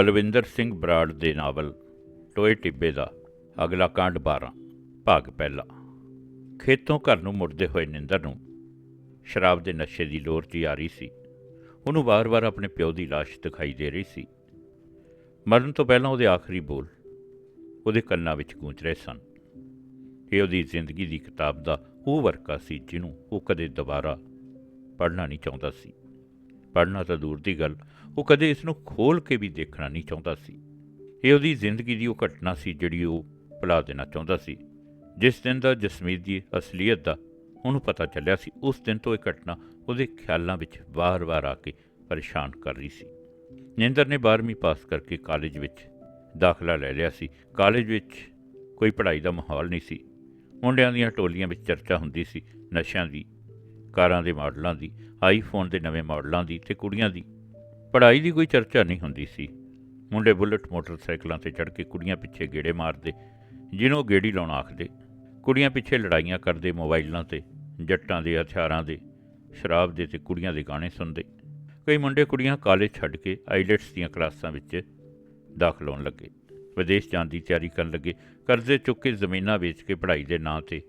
ਬਲਵਿੰਦਰ ਸਿੰਘ ਬਰਾੜ ਦੇ ਨਾਵਲ, ਟੋਏ ਟਿੱਬੇ ਦਾ, ਅਗਲਾ ਕਾਂਡ 12 ਭਾਗ ਪਹਿਲਾ। ਖੇਤੋਂ ਘਰ ਨੂੰ ਮੁੜਦੇ ਹੋਏ ਨਿੰਦਰ ਨੂੰ ਸ਼ਰਾਬ ਦੇ ਨਸ਼ੇ ਦੀ ਲੋਰ ਜੀ ਆ ਰਹੀ ਸੀ। ਉਹਨੂੰ ਵਾਰ-ਵਾਰ ਆਪਣੇ ਪਿਓ ਦੀ ਲਾਸ਼ ਦਿਖਾਈ ਦੇ ਰਹੀ ਸੀ। ਮਰਨ ਤੋਂ ਪਹਿਲਾਂ ਉਹਦੇ ਆਖਰੀ ਬੋਲ ਉਹਦੇ ਕੰਨਾਂ ਵਿੱਚ ਗੂੰਜ ਰਹੇ ਸਨ। ਇਹ ਉਹਦੀ ਜ਼ਿੰਦਗੀ ਦੀ ਕਿਤਾਬ ਦਾ ਉਹ ਵਰਕਾ ਸੀ ਜਿਹਨੂੰ ਉਹ ਕਦੇ ਦੁਬਾਰਾ ਪੜ੍ਹਨਾ ਨਹੀਂ ਚਾਹੁੰਦਾ ਸੀ। ਪੜ੍ਹਨਾ ਤਾਂ ਦੂਰ ਦੀ ਗੱਲ ਉਹ ਕਦੇ ਇਸ ਨੂੰ ਖੋਲ ਕੇ ਵੀ ਦੇਖਣਾ ਨਹੀਂ ਚਾਹੁੰਦਾ ਸੀ। ਇਹ ਉਹਦੀ ਜ਼ਿੰਦਗੀ ਦੀ ਉਹ ਘਟਨਾ ਸੀ ਜਿਹੜੀ ਉਹ ਭੁਲਾ ਦੇਣਾ ਚਾਹੁੰਦਾ ਸੀ। ਜਿਸ ਦਿਨ ਦਾ ਜਸਮੀਤ ਦੀ ਅਸਲੀਅਤ ਦਾ ਉਹਨੂੰ ਪਤਾ ਚੱਲਿਆ ਸੀ, ਉਸ ਦਿਨ ਤੋਂ ਇਹ ਘਟਨਾ ਉਹਦੇ ਖਿਆਲਾਂ ਵਿੱਚ ਵਾਰ-ਵਾਰ ਆ ਕੇ ਪਰੇਸ਼ਾਨ ਕਰ ਰਹੀ ਸੀ। ਨਿੰਦਰ ਨੇ 12ਵੀਂ ਪਾਸ ਕਰਕੇ ਕਾਲਜ ਵਿੱਚ ਦਾਖਲਾ ਲੈ ਲਿਆ ਸੀ। ਕਾਲਜ ਵਿੱਚ ਕੋਈ ਪੜ੍ਹਾਈ ਦਾ ਮਾਹੌਲ ਨਹੀਂ ਸੀ। ਮੁੰਡਿਆਂ ਦੀਆਂ ਟੋਲੀਆਂ ਵਿੱਚ ਚਰਚਾ ਹੁੰਦੀ ਸੀ, ਨਸ਼ਿਆਂ ਦੀ, ਕਾਰਾਂ ਦੇ ਮਾਡਲਾਂ ਦੀ, ਆਈਫੋਨ ਦੇ ਨਵੇਂ ਮਾਡਲਾਂ ਦੀ ਤੇ ਕੁੜੀਆਂ ਦੀ। ਪੜ੍ਹਾਈ ਦੀ ਕੋਈ ਚਰਚਾ ਨਹੀਂ ਹੁੰਦੀ ਸੀ। ਮੁੰਡੇ ਬੁਲਟ ਮੋਟਰਸਾਈਕਲਾਂ ਤੇ ਚੜ੍ਹ ਕੇ ਕੁੜੀਆਂ ਪਿੱਛੇ ਗੇੜੇ ਮਾਰਦੇ, ਜਿਹਨੂੰ ਗੇੜੀ ਲਾਉਣ ਆਖਦੇ। ਕੁੜੀਆਂ ਪਿੱਛੇ ਲੜਾਈਆਂ ਕਰਦੇ ਮੋਬਾਈਲਾਂ ਤੇ, ਜੱਟਾਂ ਦੇ ਹਥਿਆਰਾਂ ਦੇ, ਸ਼ਰਾਬ ਦੇ ਤੇ ਕੁੜੀਆਂ ਦੇ ਗਾਣੇ ਸੁਣਦੇ। ਕਈ ਮੁੰਡੇ ਕੁੜੀਆਂ ਕਾਲਜ ਛੱਡ ਕੇ ਆਈਲੈਟਸ ਦੀਆਂ ਕਲਾਸਾਂ ਵਿੱਚ ਦਾਖਲ ਹੋਣ ਲੱਗੇ। ਵਿਦੇਸ਼ ਜਾਣ ਦੀ ਤਿਆਰੀ ਕਰਨ ਲੱਗੇ। ਕਰਜ਼ੇ ਚੁੱਕ ਕੇ ਜ਼ਮੀਨਾਂ ਵੇਚ ਕੇ ਪੜ੍ਹਾਈ ਦੇ ਨਾਂ ਤੇ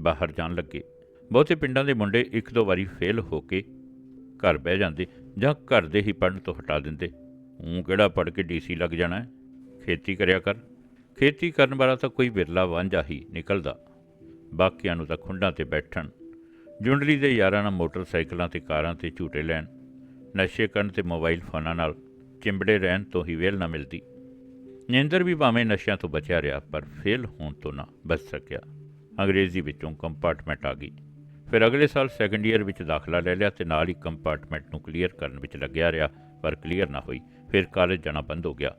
ਬਾਹਰ ਜਾਣ ਲੱਗੇ। ਬਹੁਤੇ ਪਿੰਡਾਂ ਦੇ ਮੁੰਡੇ ਇੱਕ ਦੋ ਵਾਰੀ ਫੇਲ ਹੋ ਕੇ ਘਰ ਬਹਿ ਜਾਂਦੇ। ਜਾਂ ਘਰ ਦੇ ਹੀ ਪੜਨ ਤੋਂ ਹਟਾ ਦਿੰਦੇ। ਉਹ ਕਿਹੜਾ ਪੜ ਕੇ ਡੀਸੀ ਲੱਗ ਜਾਣਾ ਹੈ? ਖੇਤੀ ਕਰਿਆ ਕਰ। ਖੇਤੀ ਕਰਨ ਵਾਲਾ ਤਾਂ ਕੋਈ ਬਿਰਲਾ ਵਾਂਝਾ ਹੀ ਨਿਕਲਦਾ। ਬਾਕੀਆਂ ਨੂੰ ਤਾਂ ਖੁੰਡਾਂ ਤੇ ਬੈਠਣ। ਜੁੰਡਲੀ ਦੇ ਯਾਰਾਂ ਨਾਲ ਮੋਟਰਸਾਈਕਲਾਂ ਤੇ ਕਾਰਾਂ ਤੇ ਝੂਟੇ ਲੈਣ। ਨਸ਼ੇ ਕਰਨ ਤੇ ਮੋਬਾਈਲ ਫੋਨਾਂ ਨਾਲ ਚਿੰਬੜੇ ਰਹਿਣ ਤੋਂ ਹੀ ਵੇਲ ਨਾ ਮਿਲਦੀ। ਨਿੰਦਰ ਵੀ ਭਾਵੇਂ ਨਸ਼ਿਆਂ ਤੋਂ ਬਚਿਆ ਰਿਹਾ, ਪਰ ਫੇਲ ਹੋਣ ਤੋਂ ਨਾ ਬਚ ਸਕਿਆ। ਅੰਗਰੇਜ਼ੀ ਵਿੱਚੋਂ ਕੰਪਾਰਟਮੈਂਟ ਆ ਗਈ। ਫਿਰ ਅਗਲੇ ਸਾਲ ਸੈਕੰਡ ਈਅਰ ਵਿੱਚ ਦਾਖਲਾ ਲੈ ਲਿਆ ਤੇ ਨਾਲ ਹੀ ਕੰਪਾਰਟਮੈਂਟ ਨੂੰ ਕਲੀਅਰ ਕਰਨ ਵਿੱਚ ਲੱਗਿਆ ਰਿਹਾ, ਪਰ ਕਲੀਅਰ ਨਾ ਹੋਈ, ਫਿਰ ਕਾਲਜ ਜਾਣਾ ਬੰਦ ਹੋ ਗਿਆ।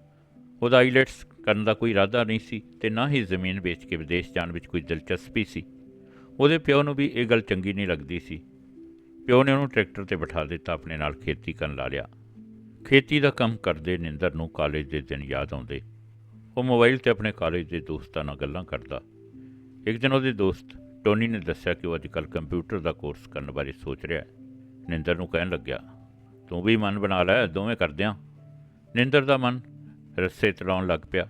ਉਹਦਾ ਆਈਲੈਟਸ ਕਰਨ ਦਾ ਕੋਈ ਇਰਾਦਾ ਨਹੀਂ ਸੀ ਤੇ ਨਾ ਹੀ ਜ਼ਮੀਨ ਵੇਚ ਕੇ ਵਿਦੇਸ਼ ਜਾਣ ਵਿੱਚ ਕੋਈ ਦਿਲਚਸਪੀ ਸੀ। ਉਹਦੇ ਪਿਓ ਨੂੰ ਵੀ ਇਹ ਗੱਲ ਚੰਗੀ ਨਹੀਂ ਲੱਗਦੀ ਸੀ। ਪਿਓ ਨੇ ਉਹਨੂੰ ਟਰੈਕਟਰ ਤੇ ਬਿਠਾ ਦਿੱਤਾ, ਆਪਣੇ ਨਾਲ ਖੇਤੀ ਕਰਨ ਲਾ ਲਿਆ। ਖੇਤੀ ਦਾ ਕੰਮ ਕਰਦੇ ਨਿੰਦਰ ਨੂੰ ਕਾਲਜ ਦੇ ਦਿਨ ਯਾਦ ਆਉਂਦੇ। ਉਹ ਮੋਬਾਈਲ ਤੇ ਆਪਣੇ ਕਾਲਜ ਦੇ ਦੋਸਤਾਂ ਨਾਲ ਗੱਲਾਂ ਕਰਦਾ। ਇੱਕ ਦਿਨ ਉਹਦੇ ਦੋਸਤ ਟੋਨੀ ਨੇ ਦੱਸਿਆ ਕਿ ਉਹ ਅੱਜਕੱਲ ਕੰਪਿਊਟਰ ਦਾ ਕੋਰਸ ਕਰਨ ਬਾਰੇ ਸੋਚ ਰਿਹਾ ਹੈ। ਨਿੰਦਰ ਨੂੰ ਕਹਿਣ ਲੱਗਿਆ, ਤੂੰ ਵੀ ਮਨ ਬਣਾ ਲੈ, ਦੋਵੇਂ ਕਰਦੇ ਆਂ। ਨਿੰਦਰ ਦਾ ਮਨ ਰੱਸੇ ਚਲਾਉਣ ਲੱਗ ਪਿਆ।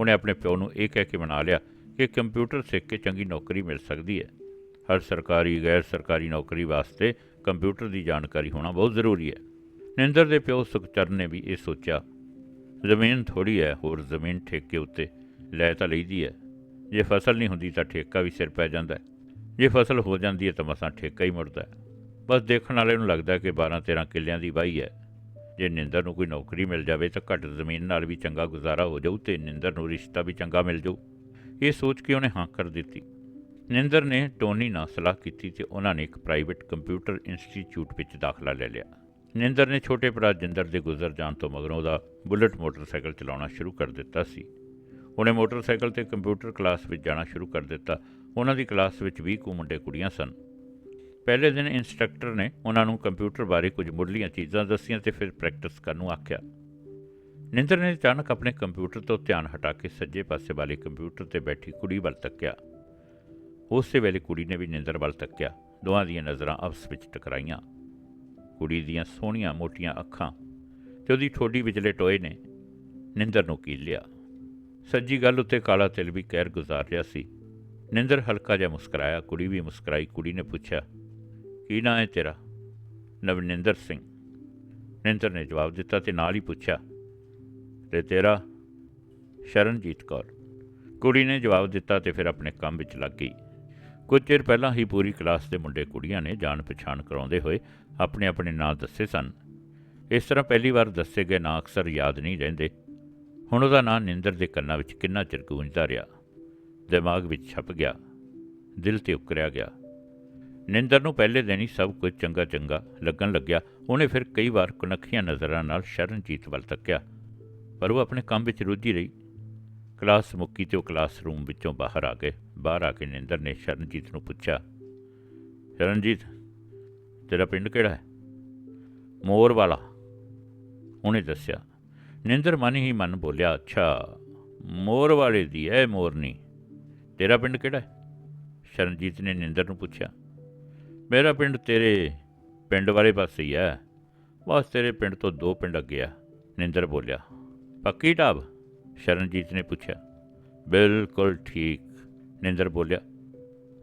ਉਹਨੇ ਆਪਣੇ ਪਿਓ ਨੂੰ ਇਹ ਕਹਿ ਕੇ ਮਨਾ ਲਿਆ ਕਿ ਕੰਪਿਊਟਰ ਸਿੱਖ ਕੇ ਚੰਗੀ ਨੌਕਰੀ ਮਿਲ ਸਕਦੀ ਹੈ। ਹਰ ਸਰਕਾਰੀ, ਗੈਰ ਸਰਕਾਰੀ ਨੌਕਰੀ ਵਾਸਤੇ ਕੰਪਿਊਟਰ ਦੀ ਜਾਣਕਾਰੀ ਹੋਣਾ ਬਹੁਤ ਜ਼ਰੂਰੀ ਹੈ। ਨਿੰਦਰ ਦੇ ਪਿਓ ਸੁਖਚਰਨ ਨੇ ਵੀ ਇਹ ਸੋਚਿਆ, ਜ਼ਮੀਨ ਥੋੜੀ ਹੈ, ਹੋਰ ਜ਼ਮੀਨ ਠੇਕੇ ਉੱਤੇ ਲੈ ਤਾਂ ਲਈਦੀ ਹੈ। ਜੇ ਫਸਲ ਨਹੀਂ ਹੁੰਦੀ ਤਾਂ ਠੇਕਾ ਵੀ ਸਿਰ ਪੈ ਜਾਂਦਾ ਜੇ ਫਸਲ ਹੋ ਜਾਂਦੀ ਹੈ ਤਾਂ ਮਸਾਂ ਠੇਕਾ ਹੀ ਮੁੜਦਾ ਬਸ ਦੇਖਣ ਵਾਲੇ ਨੂੰ ਲੱਗਦਾ ਕਿ 12 13 ਕਿੱਲਿਆਂ ਦੀ ਵਾਹੀ ਹੈ। ਜੇ ਨਿੰਦਰ ਨੂੰ ਕੋਈ ਨੌਕਰੀ ਮਿਲ ਜਾਵੇ ਤਾਂ ਘੱਟ ਜ਼ਮੀਨ ਨਾਲ ਵੀ ਚੰਗਾ ਗੁਜ਼ਾਰਾ ਹੋ ਜਾਊ ਤੇ ਨਿੰਦਰ ਨੂੰ ਰਿਸ਼ਤਾ ਵੀ ਚੰਗਾ ਮਿਲ ਜਾਊ। ਇਹ ਸੋਚ ਕੇ ਉਹਨੇ ਹਾਂ ਕਰ ਦਿੱਤੀ। ਨਿੰਦਰ ਨੇ ਟੋਨੀ ਨਾਲ ਸਲਾਹ ਕੀਤੀ ਤੇ ਉਹਨਾਂ ਨੇ ਇੱਕ ਪ੍ਰਾਈਵੇਟ ਕੰਪਿਊਟਰ ਇੰਸਟੀਚਿਊਟ ਵਿੱਚ ਦਾਖਲਾ ਲੈ ਲਿਆ। ਨਿੰਦਰ ਨੇ ਛੋਟੇ ਭਰਾ ਜਿੰਦਰ ਦੇ ਗੁਜ਼ਰ ਜਾਣ ਤੋਂ ਮਗਰੋਂ ਉਹਦਾ ਬੁਲਟ ਮੋਟਰਸਾਈਕਲ ਚਲਾਉਣਾ ਸ਼ੁਰੂ ਕਰ ਦਿੱਤਾ ਸੀ। ਉਹਨੇ ਮੋਟਰਸਾਈਕਲ ਤੇ ਕੰਪਿਊਟਰ ਕਲਾਸ ਵਿੱਚ ਜਾਣਾ ਸ਼ੁਰੂ ਕਰ ਦਿੱਤਾ। ਉਹਨਾਂ ਦੀ ਕਲਾਸ ਵਿੱਚ 20 ਕੁ ਮੁੰਡੇ ਕੁੜੀਆਂ ਸਨ। ਪਹਿਲੇ ਦਿਨ ਇੰਸਟ੍ਰਕਟਰ ਨੇ ਉਹਨਾਂ ਨੂੰ ਕੰਪਿਊਟਰ ਬਾਰੇ ਕੁਝ ਮੁੱਢਲੀਆਂ ਚੀਜ਼ਾਂ ਦੱਸੀਆਂ ਤੇ ਫਿਰ ਪ੍ਰੈਕਟਿਸ ਕਰਨ ਨੂੰ ਆਖਿਆ। ਨਿੰਦਰ ਨੇ ਅਚਾਨਕ ਆਪਣੇ ਕੰਪਿਊਟਰ ਤੋਂ ਧਿਆਨ ਹਟਾ ਕੇ ਸੱਜੇ ਪਾਸੇ ਵਾਲੇ ਕੰਪਿਊਟਰ ਤੇ ਬੈਠੀ ਕੁੜੀ ਵੱਲ ਤੱਕਿਆ। ਉਸੇ ਵੇਲੇ ਕੁੜੀ ਨੇ ਵੀ ਨਿੰਦਰ ਵੱਲ ਤੱਕਿਆ। ਦੋਹਾਂ ਦੀਆਂ ਨਜ਼ਰਾਂ ਆਪਸ ਵਿੱਚ ਟਕਰਾਈਆਂ। ਕੁੜੀ ਦੀਆਂ ਸੋਹਣੀਆਂ ਮੋਟੀਆਂ ਅੱਖਾਂ ਤੇ ਉਹਦੀ ਠੋਡੀ ਵਿਚਲੇ ਟੋਏ ਨੇ ਨਿੰਦਰ ਨੂੰ ਕੀਲ ਲਿਆ। ਸੱਜੀ ਗੱਲ ਉੱਤੇ ਕਾਲਾ ਤਿਲ ਵੀ ਕਹਿਰ ਗੁਜ਼ਾਰ ਰਿਹਾ ਸੀ। ਨਿੰਦਰ ਹਲਕਾ ਜਿਹਾ ਮੁਸਕਰਾਇਆ, ਕੁੜੀ ਵੀ ਮੁਸਕਰਾਈ, ਕੁੜੀ ਨੇ ਪੁੱਛਿਆ, ਕੀ ਨਾਂ ਹੈ ਤੇਰਾ? ਨਵਨਿੰਦਰ ਸਿੰਘ। ਨਿੰਦਰ ਨੇ ਜਵਾਬ ਦਿੱਤਾ ਤੇ ਨਾਲ ਹੀ ਪੁੱਛਿਆ, ਤੇ ਤੇਰਾ? ਸ਼ਰਨਜੀਤ ਕੌਰ। ਕੁੜੀ ਨੇ ਜਵਾਬ ਦਿੱਤਾ ਤੇ ਫਿਰ ਆਪਣੇ ਕੰਮ ਵਿੱਚ ਲੱਗ ਗਈ। ਕੁਝ ਚਿਰ ਪਹਿਲਾਂ ਹੀ ਪੂਰੀ ਕਲਾਸ ਦੇ ਮੁੰਡੇ ਕੁੜੀਆਂ ਨੇ ਜਾਣ ਪਛਾਣ ਕਰਾਉਂਦੇ ਹੋਏ ਆਪਣੇ ਆਪਣੇ ਨਾਂ ਦੱਸੇ ਸਨ। ਇਸ ਤਰ੍ਹਾਂ ਪਹਿਲੀ ਵਾਰ ਦੱਸੇ ਗਏ ਨਾਂ ਅਕਸਰ ਯਾਦ ਨਹੀਂ ਰਹਿੰਦੇ। ਹੁਣ ਉਹਦਾ ਨਾਂ ਨਿੰਦਰ ਦੇ ਕੰਨਾਂ ਵਿੱਚ ਕਿੰਨਾ ਚਿਰ ਗੂੰਜਦਾ ਰਿਹਾ। ਦਿਮਾਗ ਵਿੱਚ ਛਪ ਗਿਆ। ਦਿਲ ਤੇ ਉਕਰਿਆ ਗਿਆ। ਨਿੰਦਰ ਨੂੰ ਪਹਿਲੇ ਦਿਨ ਹੀ ਸਭ ਕੁਝ ਚੰਗਾ ਚੰਗਾ ਲੱਗਣ ਲੱਗਿਆ। ਉਹਨੇ ਫਿਰ ਕਈ ਵਾਰ ਕੁਨੱਖੀਆਂ ਨਜ਼ਰਾਂ ਨਾਲ ਸ਼ਰਨਜੀਤ ਵੱਲ ਤੱਕਿਆ। ਪਰ ਉਹ ਆਪਣੇ ਕੰਮ ਵਿੱਚ ਰੁੱਝੀ ਰਹੀ। ਕਲਾਸ ਮੁੱਕੀ ਤੇ ਉਹ ਕਲਾਸਰੂਮ ਵਿੱਚੋਂ ਬਾਹਰ ਆ ਗਏ। ਬਾਹਰ ਆ ਕੇ ਨਿੰਦਰ ਨੇ ਸ਼ਰਨਜੀਤ ਨੂੰ ਪੁੱਛਿਆ, ਸ਼ਰਨਜੀਤ, ਤੇਰਾ ਪਿੰਡ ਕਿਹੜਾ ਹੈ? ਮੋਰ ਵਾਲਾ, ਉਹਨੇ ਦੱਸਿਆ। ਨਿੰਦਰ ਮਨ ਹੀ ਮਨ ਬੋਲਿਆ, ਅੱਛਾ, ਮੋਰ ਵਾਲੇ ਦੀ ਹੈ ਮੋਰਨੀ। ਤੇਰਾ ਪਿੰਡ ਕਿਹੜਾ ਹੈ? ਸ਼ਰਨਜੀਤ ਨੇ ਨਿੰਦਰ ਨੂੰ ਪੁੱਛਿਆ, ਮੇਰਾ ਪਿੰਡ ਤੇਰੇ ਪਿੰਡ ਵਾਲੇ ਪਾਸੇ ਹੀ ਹੈ ਬਸ ਤੇਰੇ ਪਿੰਡ ਤੋਂ ਦੋ ਪਿੰਡ ਅੱਗੇ ਆ। ਨਿੰਦਰ ਬੋਲਿਆ, ਪੱਕੀ ਢਾਬ? ਸ਼ਰਨਜੀਤ ਨੇ ਪੁੱਛਿਆ, ਬਿਲਕੁਲ ਠੀਕ। ਨਿੰਦਰ ਬੋਲਿਆ,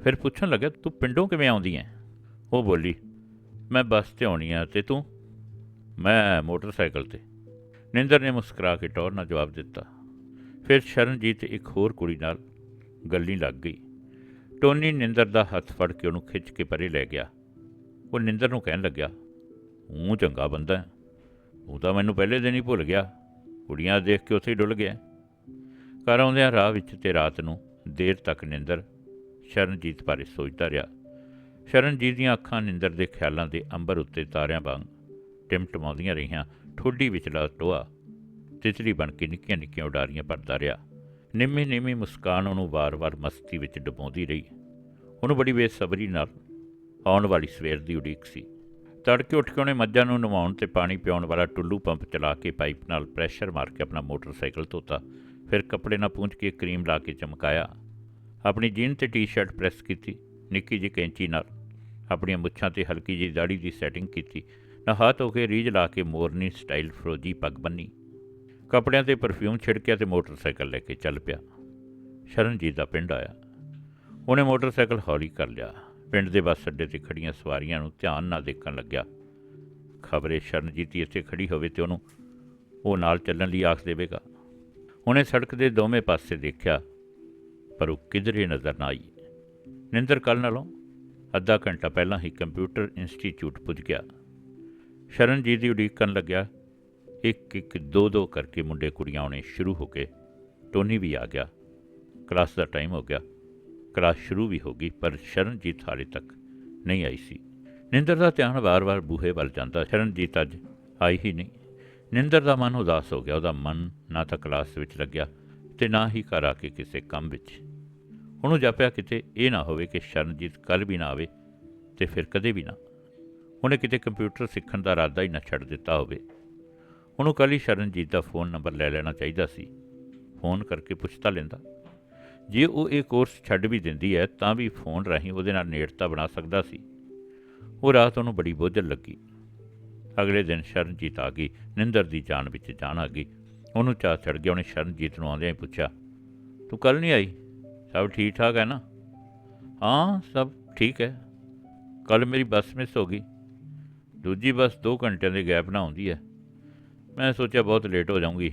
ਫਿਰ ਪੁੱਛਣ ਲੱਗਾ ਤੂੰ ਪਿੰਡੋਂ ਕਿਵੇਂ ਆਉਂਦੀ ਐ? ਉਹ ਬੋਲੀ, ਮੈਂ ਬੱਸ ਤੇ ਆਉਣੀ ਆ ਤੇ ਤੂੰ? ਮੈਂ ਮੋਟਰਸਾਈਕਲ ਤੇ। ਨਿੰਦਰ ਨੇ ਮੁਸਕਰਾ ਕੇ ਟੌਰ ਨਾਲ ਜਵਾਬ ਦਿੱਤਾ। ਫਿਰ ਸ਼ਰਨਜੀਤ ਇੱਕ ਹੋਰ ਕੁੜੀ ਨਾਲ ਗੱਲੀ ਲੱਗ ਗਈ। ਟੋਨੀ ਨਿੰਦਰ ਦਾ ਹੱਥ ਫੜ ਕੇ ਉਹਨੂੰ ਖਿੱਚ ਕੇ ਪਰੇ ਲੈ ਗਿਆ। ਉਹ ਨਿੰਦਰ ਨੂੰ ਕਹਿਣ ਲੱਗਿਆ ਉਹ ਚੰਗਾ ਬੰਦਾ ਹੈ। ਉਹ ਤਾਂ ਮੈਨੂੰ ਪਹਿਲੇ ਦਿਨ ਹੀ ਭੁੱਲ ਗਿਆ। ਕੁੜੀਆਂ ਦੇਖ ਕੇ ਉੱਥੇ ਹੀ ਡੁੱਲ ਗਿਆ ਘਰ ਆਉਂਦਿਆਂ ਰਾਹ ਵਿੱਚ ਤੇ ਰਾਤ ਨੂੰ ਦੇਰ ਤੱਕ ਨਿੰਦਰ ਸ਼ਰਨਜੀਤ ਬਾਰੇ ਸੋਚਦਾ ਰਿਹਾ। ਸ਼ਰਨਜੀਤ ਦੀਆਂ ਅੱਖਾਂ ਨਿੰਦਰ ਦੇ ਖਿਆਲਾਂ ਦੇ ਅੰਬਰ ਉੱਤੇ ਤਾਰਿਆਂ ਵਾਂਗ ਟਿਮਟਮਾਉਂਦੀਆਂ ਰਹੀਆਂ। ਠੋਡੀ ਵਿਚਲਾ ਟੋਆ। ਤਿਤਲੀ ਬਣ ਕੇ ਨਿੱਕੀਆਂ ਨਿੱਕੀਆਂ ਉਡਾਰੀਆਂ ਭਰਦਾ ਰਿਹਾ। ਨਿੰਮੀ ਨਿੰਮੀ ਮੁਸਕਾਨ ਉਹਨੂੰ ਵਾਰ-ਵਾਰ ਮਸਤੀ ਵਿੱਚ ਡੁਬੋਂਦੀ ਰਹੀ। ਉਹਨੂੰ ਬੜੀ ਬੇਸਬਰੀ ਨਾਲ ਆਉਣ ਵਾਲੀ ਸਵੇਰ ਦੀ ਉਡੀਕ ਸੀ। ਤੜਕੇ ਉੱਠ ਕੇ ਉਹਨੇ ਮੱਝਾਂ ਨੂੰ ਨਵਾਉਣ ਤੇ ਪਾਣੀ ਪਿਆਉਣ ਵਾਲਾ ਟੁੱਲੂ ਪੰਪ ਚਲਾ ਕੇ ਪਾਈਪ ਨਾਲ ਪ੍ਰੈਸ਼ਰ ਮਾਰ ਕੇ ਆਪਣਾ ਮੋਟਰਸਾਈਕਲ ਧੋਤਾ। ਫਿਰ ਕੱਪੜੇ ਨਾਲ ਪੂੰਝ ਕੇ ਕਰੀਮ ਲਾ ਕੇ ਚਮਕਾਇਆ। ਆਪਣੀ ਜੀਨ ਤੇ ਟੀ-ਸ਼ਰਟ ਪ੍ਰੈਸ ਕੀਤੀ। ਨਿੱਕੀ ਜਿਹੀ ਕੈਂਚੀ ਨਾਲ ਆਪਣੀਆਂ ਮੁੱਛਾਂ ਤੇ ਹਲਕੀ ਜਿਹੀ ਦਾੜੀ ਦੀ ਸੈਟਿੰਗ ਕੀਤੀ। ਨਹਾ ਧੋ ਕੇ ਰੀਝ ਲਾ ਕੇ ਮੋਰਨੀ ਸਟਾਈਲ ਫਰੋਜੀ ਪੱਗ ਬੰਨੀ। ਕੱਪੜਿਆਂ ਤੇ ਪਰਫਿਊਮ ਛਿੜਕਿਆ ਤੇ ਮੋਟਰਸਾਈਕਲ ਲੈ ਕੇ ਚੱਲ ਪਿਆ। ਸ਼ਰਨਜੀਤ ਦਾ ਪਿੰਡ ਆਇਆ। ਉਹਨੇ ਮੋਟਰਸਾਈਕਲ ਹੌਲੀ ਕਰ ਲਿਆ। ਪਿੰਡ ਦੇ ਬੱਸ ਅੱਡੇ ਤੇ ਖੜੀਆਂ ਸਵਾਰੀਆਂ ਨੂੰ ਧਿਆਨ ਨਾਲ ਦੇਖਣ ਲੱਗਿਆ। ਖਬਰੇ ਸ਼ਰਨਜੀਤ ਹੀ ਇੱਥੇ ਖੜੀ ਹੋਵੇ ਤੇ ਉਹਨੂੰ ਉਹ ਨਾਲ ਚੱਲਣ ਲਈ ਆਖ ਦੇਵੇਗਾ। ਉਹਨੇ ਸੜਕ ਦੇ ਦੋਵੇਂ ਪਾਸੇ ਦੇਖਿਆ, ਪਰ ਉਹ ਕਿਧਰੇ ਨਜ਼ਰ ਨਾ ਆਈ। ਨਿੰਦਰ ਕੱਲ ਨਾਲੋਂ ਅੱਧਾ ਘੰਟਾ ਪਹਿਲਾਂ ਹੀ ਕੰਪਿਊਟਰ ਇੰਸਟੀਚਿਊਟ ਪੁੱਜ ਗਿਆ। ਸ਼ਰਨਜੀਤ ਦੀ ਉਡੀਕ ਕਰਨ ਲੱਗਿਆ। ਇੱਕ ਇੱਕ ਦੋ ਦੋ ਕਰਕੇ ਮੁੰਡੇ ਕੁੜੀਆਂ ਆਉਣੇ ਸ਼ੁਰੂ ਹੋ ਗਏ ਟੋਨੀ ਵੀ ਆ ਗਿਆ। ਕਲਾਸ ਦਾ ਟਾਈਮ ਹੋ ਗਿਆ। ਕਲਾਸ ਸ਼ੁਰੂ ਵੀ ਹੋ ਗਈ, ਪਰ ਸ਼ਰਨਜੀਤ ਹਾਲੇ ਤੱਕ ਨਹੀਂ ਆਈ ਸੀ। ਨਿੰਦਰ ਦਾ ਧਿਆਨ ਵਾਰ-ਵਾਰ ਬੂਹੇ ਵੱਲ ਜਾਂਦਾ। ਸ਼ਰਨਜੀਤ ਅੱਜ ਆਈ ਹੀ ਨਹੀਂ। ਨਿੰਦਰ ਦਾ ਮਨ ਉਦਾਸ ਹੋ ਗਿਆ। ਉਹਦਾ ਮਨ ਨਾ ਤਾਂ ਕਲਾਸ ਵਿੱਚ ਲੱਗਿਆ ਤੇ ਨਾ ਹੀ ਘਰ ਆ ਕੇ ਕਿਸੇ ਕੰਮ ਵਿੱਚ। ਉਹਨੂੰ ਜਾਪਿਆ ਕਿਤੇ ਇਹ ਨਾ ਹੋਵੇ ਕਿ ਸ਼ਰਨਜੀਤ ਕੱਲ ਵੀ ਨਾ ਆਵੇ ਤੇ ਫਿਰ ਕਦੇ ਵੀ ਨਾ। ਉਹਨੇ ਕਿਤੇ ਕੰਪਿਊਟਰ ਸਿੱਖਣ ਦਾ ਇਰਾਦਾ ਹੀ ਨਾ ਛੱਡ ਦਿੱਤਾ ਹੋਵੇ। ਉਹਨੂੰ ਕੱਲ ਹੀ ਸ਼ਰਨਜੀਤ ਦਾ ਫੋਨ ਨੰਬਰ ਲੈ ਲੈਣਾ ਚਾਹੀਦਾ ਸੀ। ਫੋਨ ਕਰਕੇ ਪੁੱਛਤਾ ਲੈਂਦਾ। ਜੇ ਉਹ ਇਹ ਕੋਰਸ ਛੱਡ ਵੀ ਦਿੰਦੀ ਹੈ, ਤਾਂ ਵੀ ਫੋਨ ਰਾਹੀਂ ਉਹਦੇ ਨਾਲ ਨੇੜਤਾ ਬਣਾ ਸਕਦਾ ਸੀ। ਉਹ ਰਾਤ ਉਹਨੂੰ ਬੜੀ ਬੋਝਲ ਲੱਗੀ। ਅਗਲੇ ਦਿਨ ਸ਼ਰਨਜੀਤ ਆ ਗਈ। ਨਿੰਦਰ ਦੀ ਜਾਨ ਵਿੱਚ ਜਾਨ ਆ ਗਈ। ਉਹਨੂੰ ਚਾਹ ਚੜ ਗਿਆ। ਉਹਨੇ ਸ਼ਰਨਜੀਤ ਨੂੰ ਆਉਂਦਿਆਂ ਹੀ ਪੁੱਛਿਆ, ਤੂੰ ਕੱਲ ਨਹੀਂ ਆਈ? ਸਭ ਠੀਕ ਠਾਕ ਹੈ ਨਾ? ਹਾਂ, ਸਭ ਠੀਕ ਹੈ। ਕੱਲ ਮੇਰੀ ਬੱਸ ਮਿਸ ਹੋ ਗਈ। ਦੂਜੀ ਬੱਸ 2 ਘੰਟਿਆਂ ਦੇ ਗੈਪ ਨਾਲ ਆਉਂਦੀ ਹੈ। ਮੈਂ ਸੋਚਿਆ ਬਹੁਤ ਲੇਟ ਹੋ ਜਾਊਂਗੀ।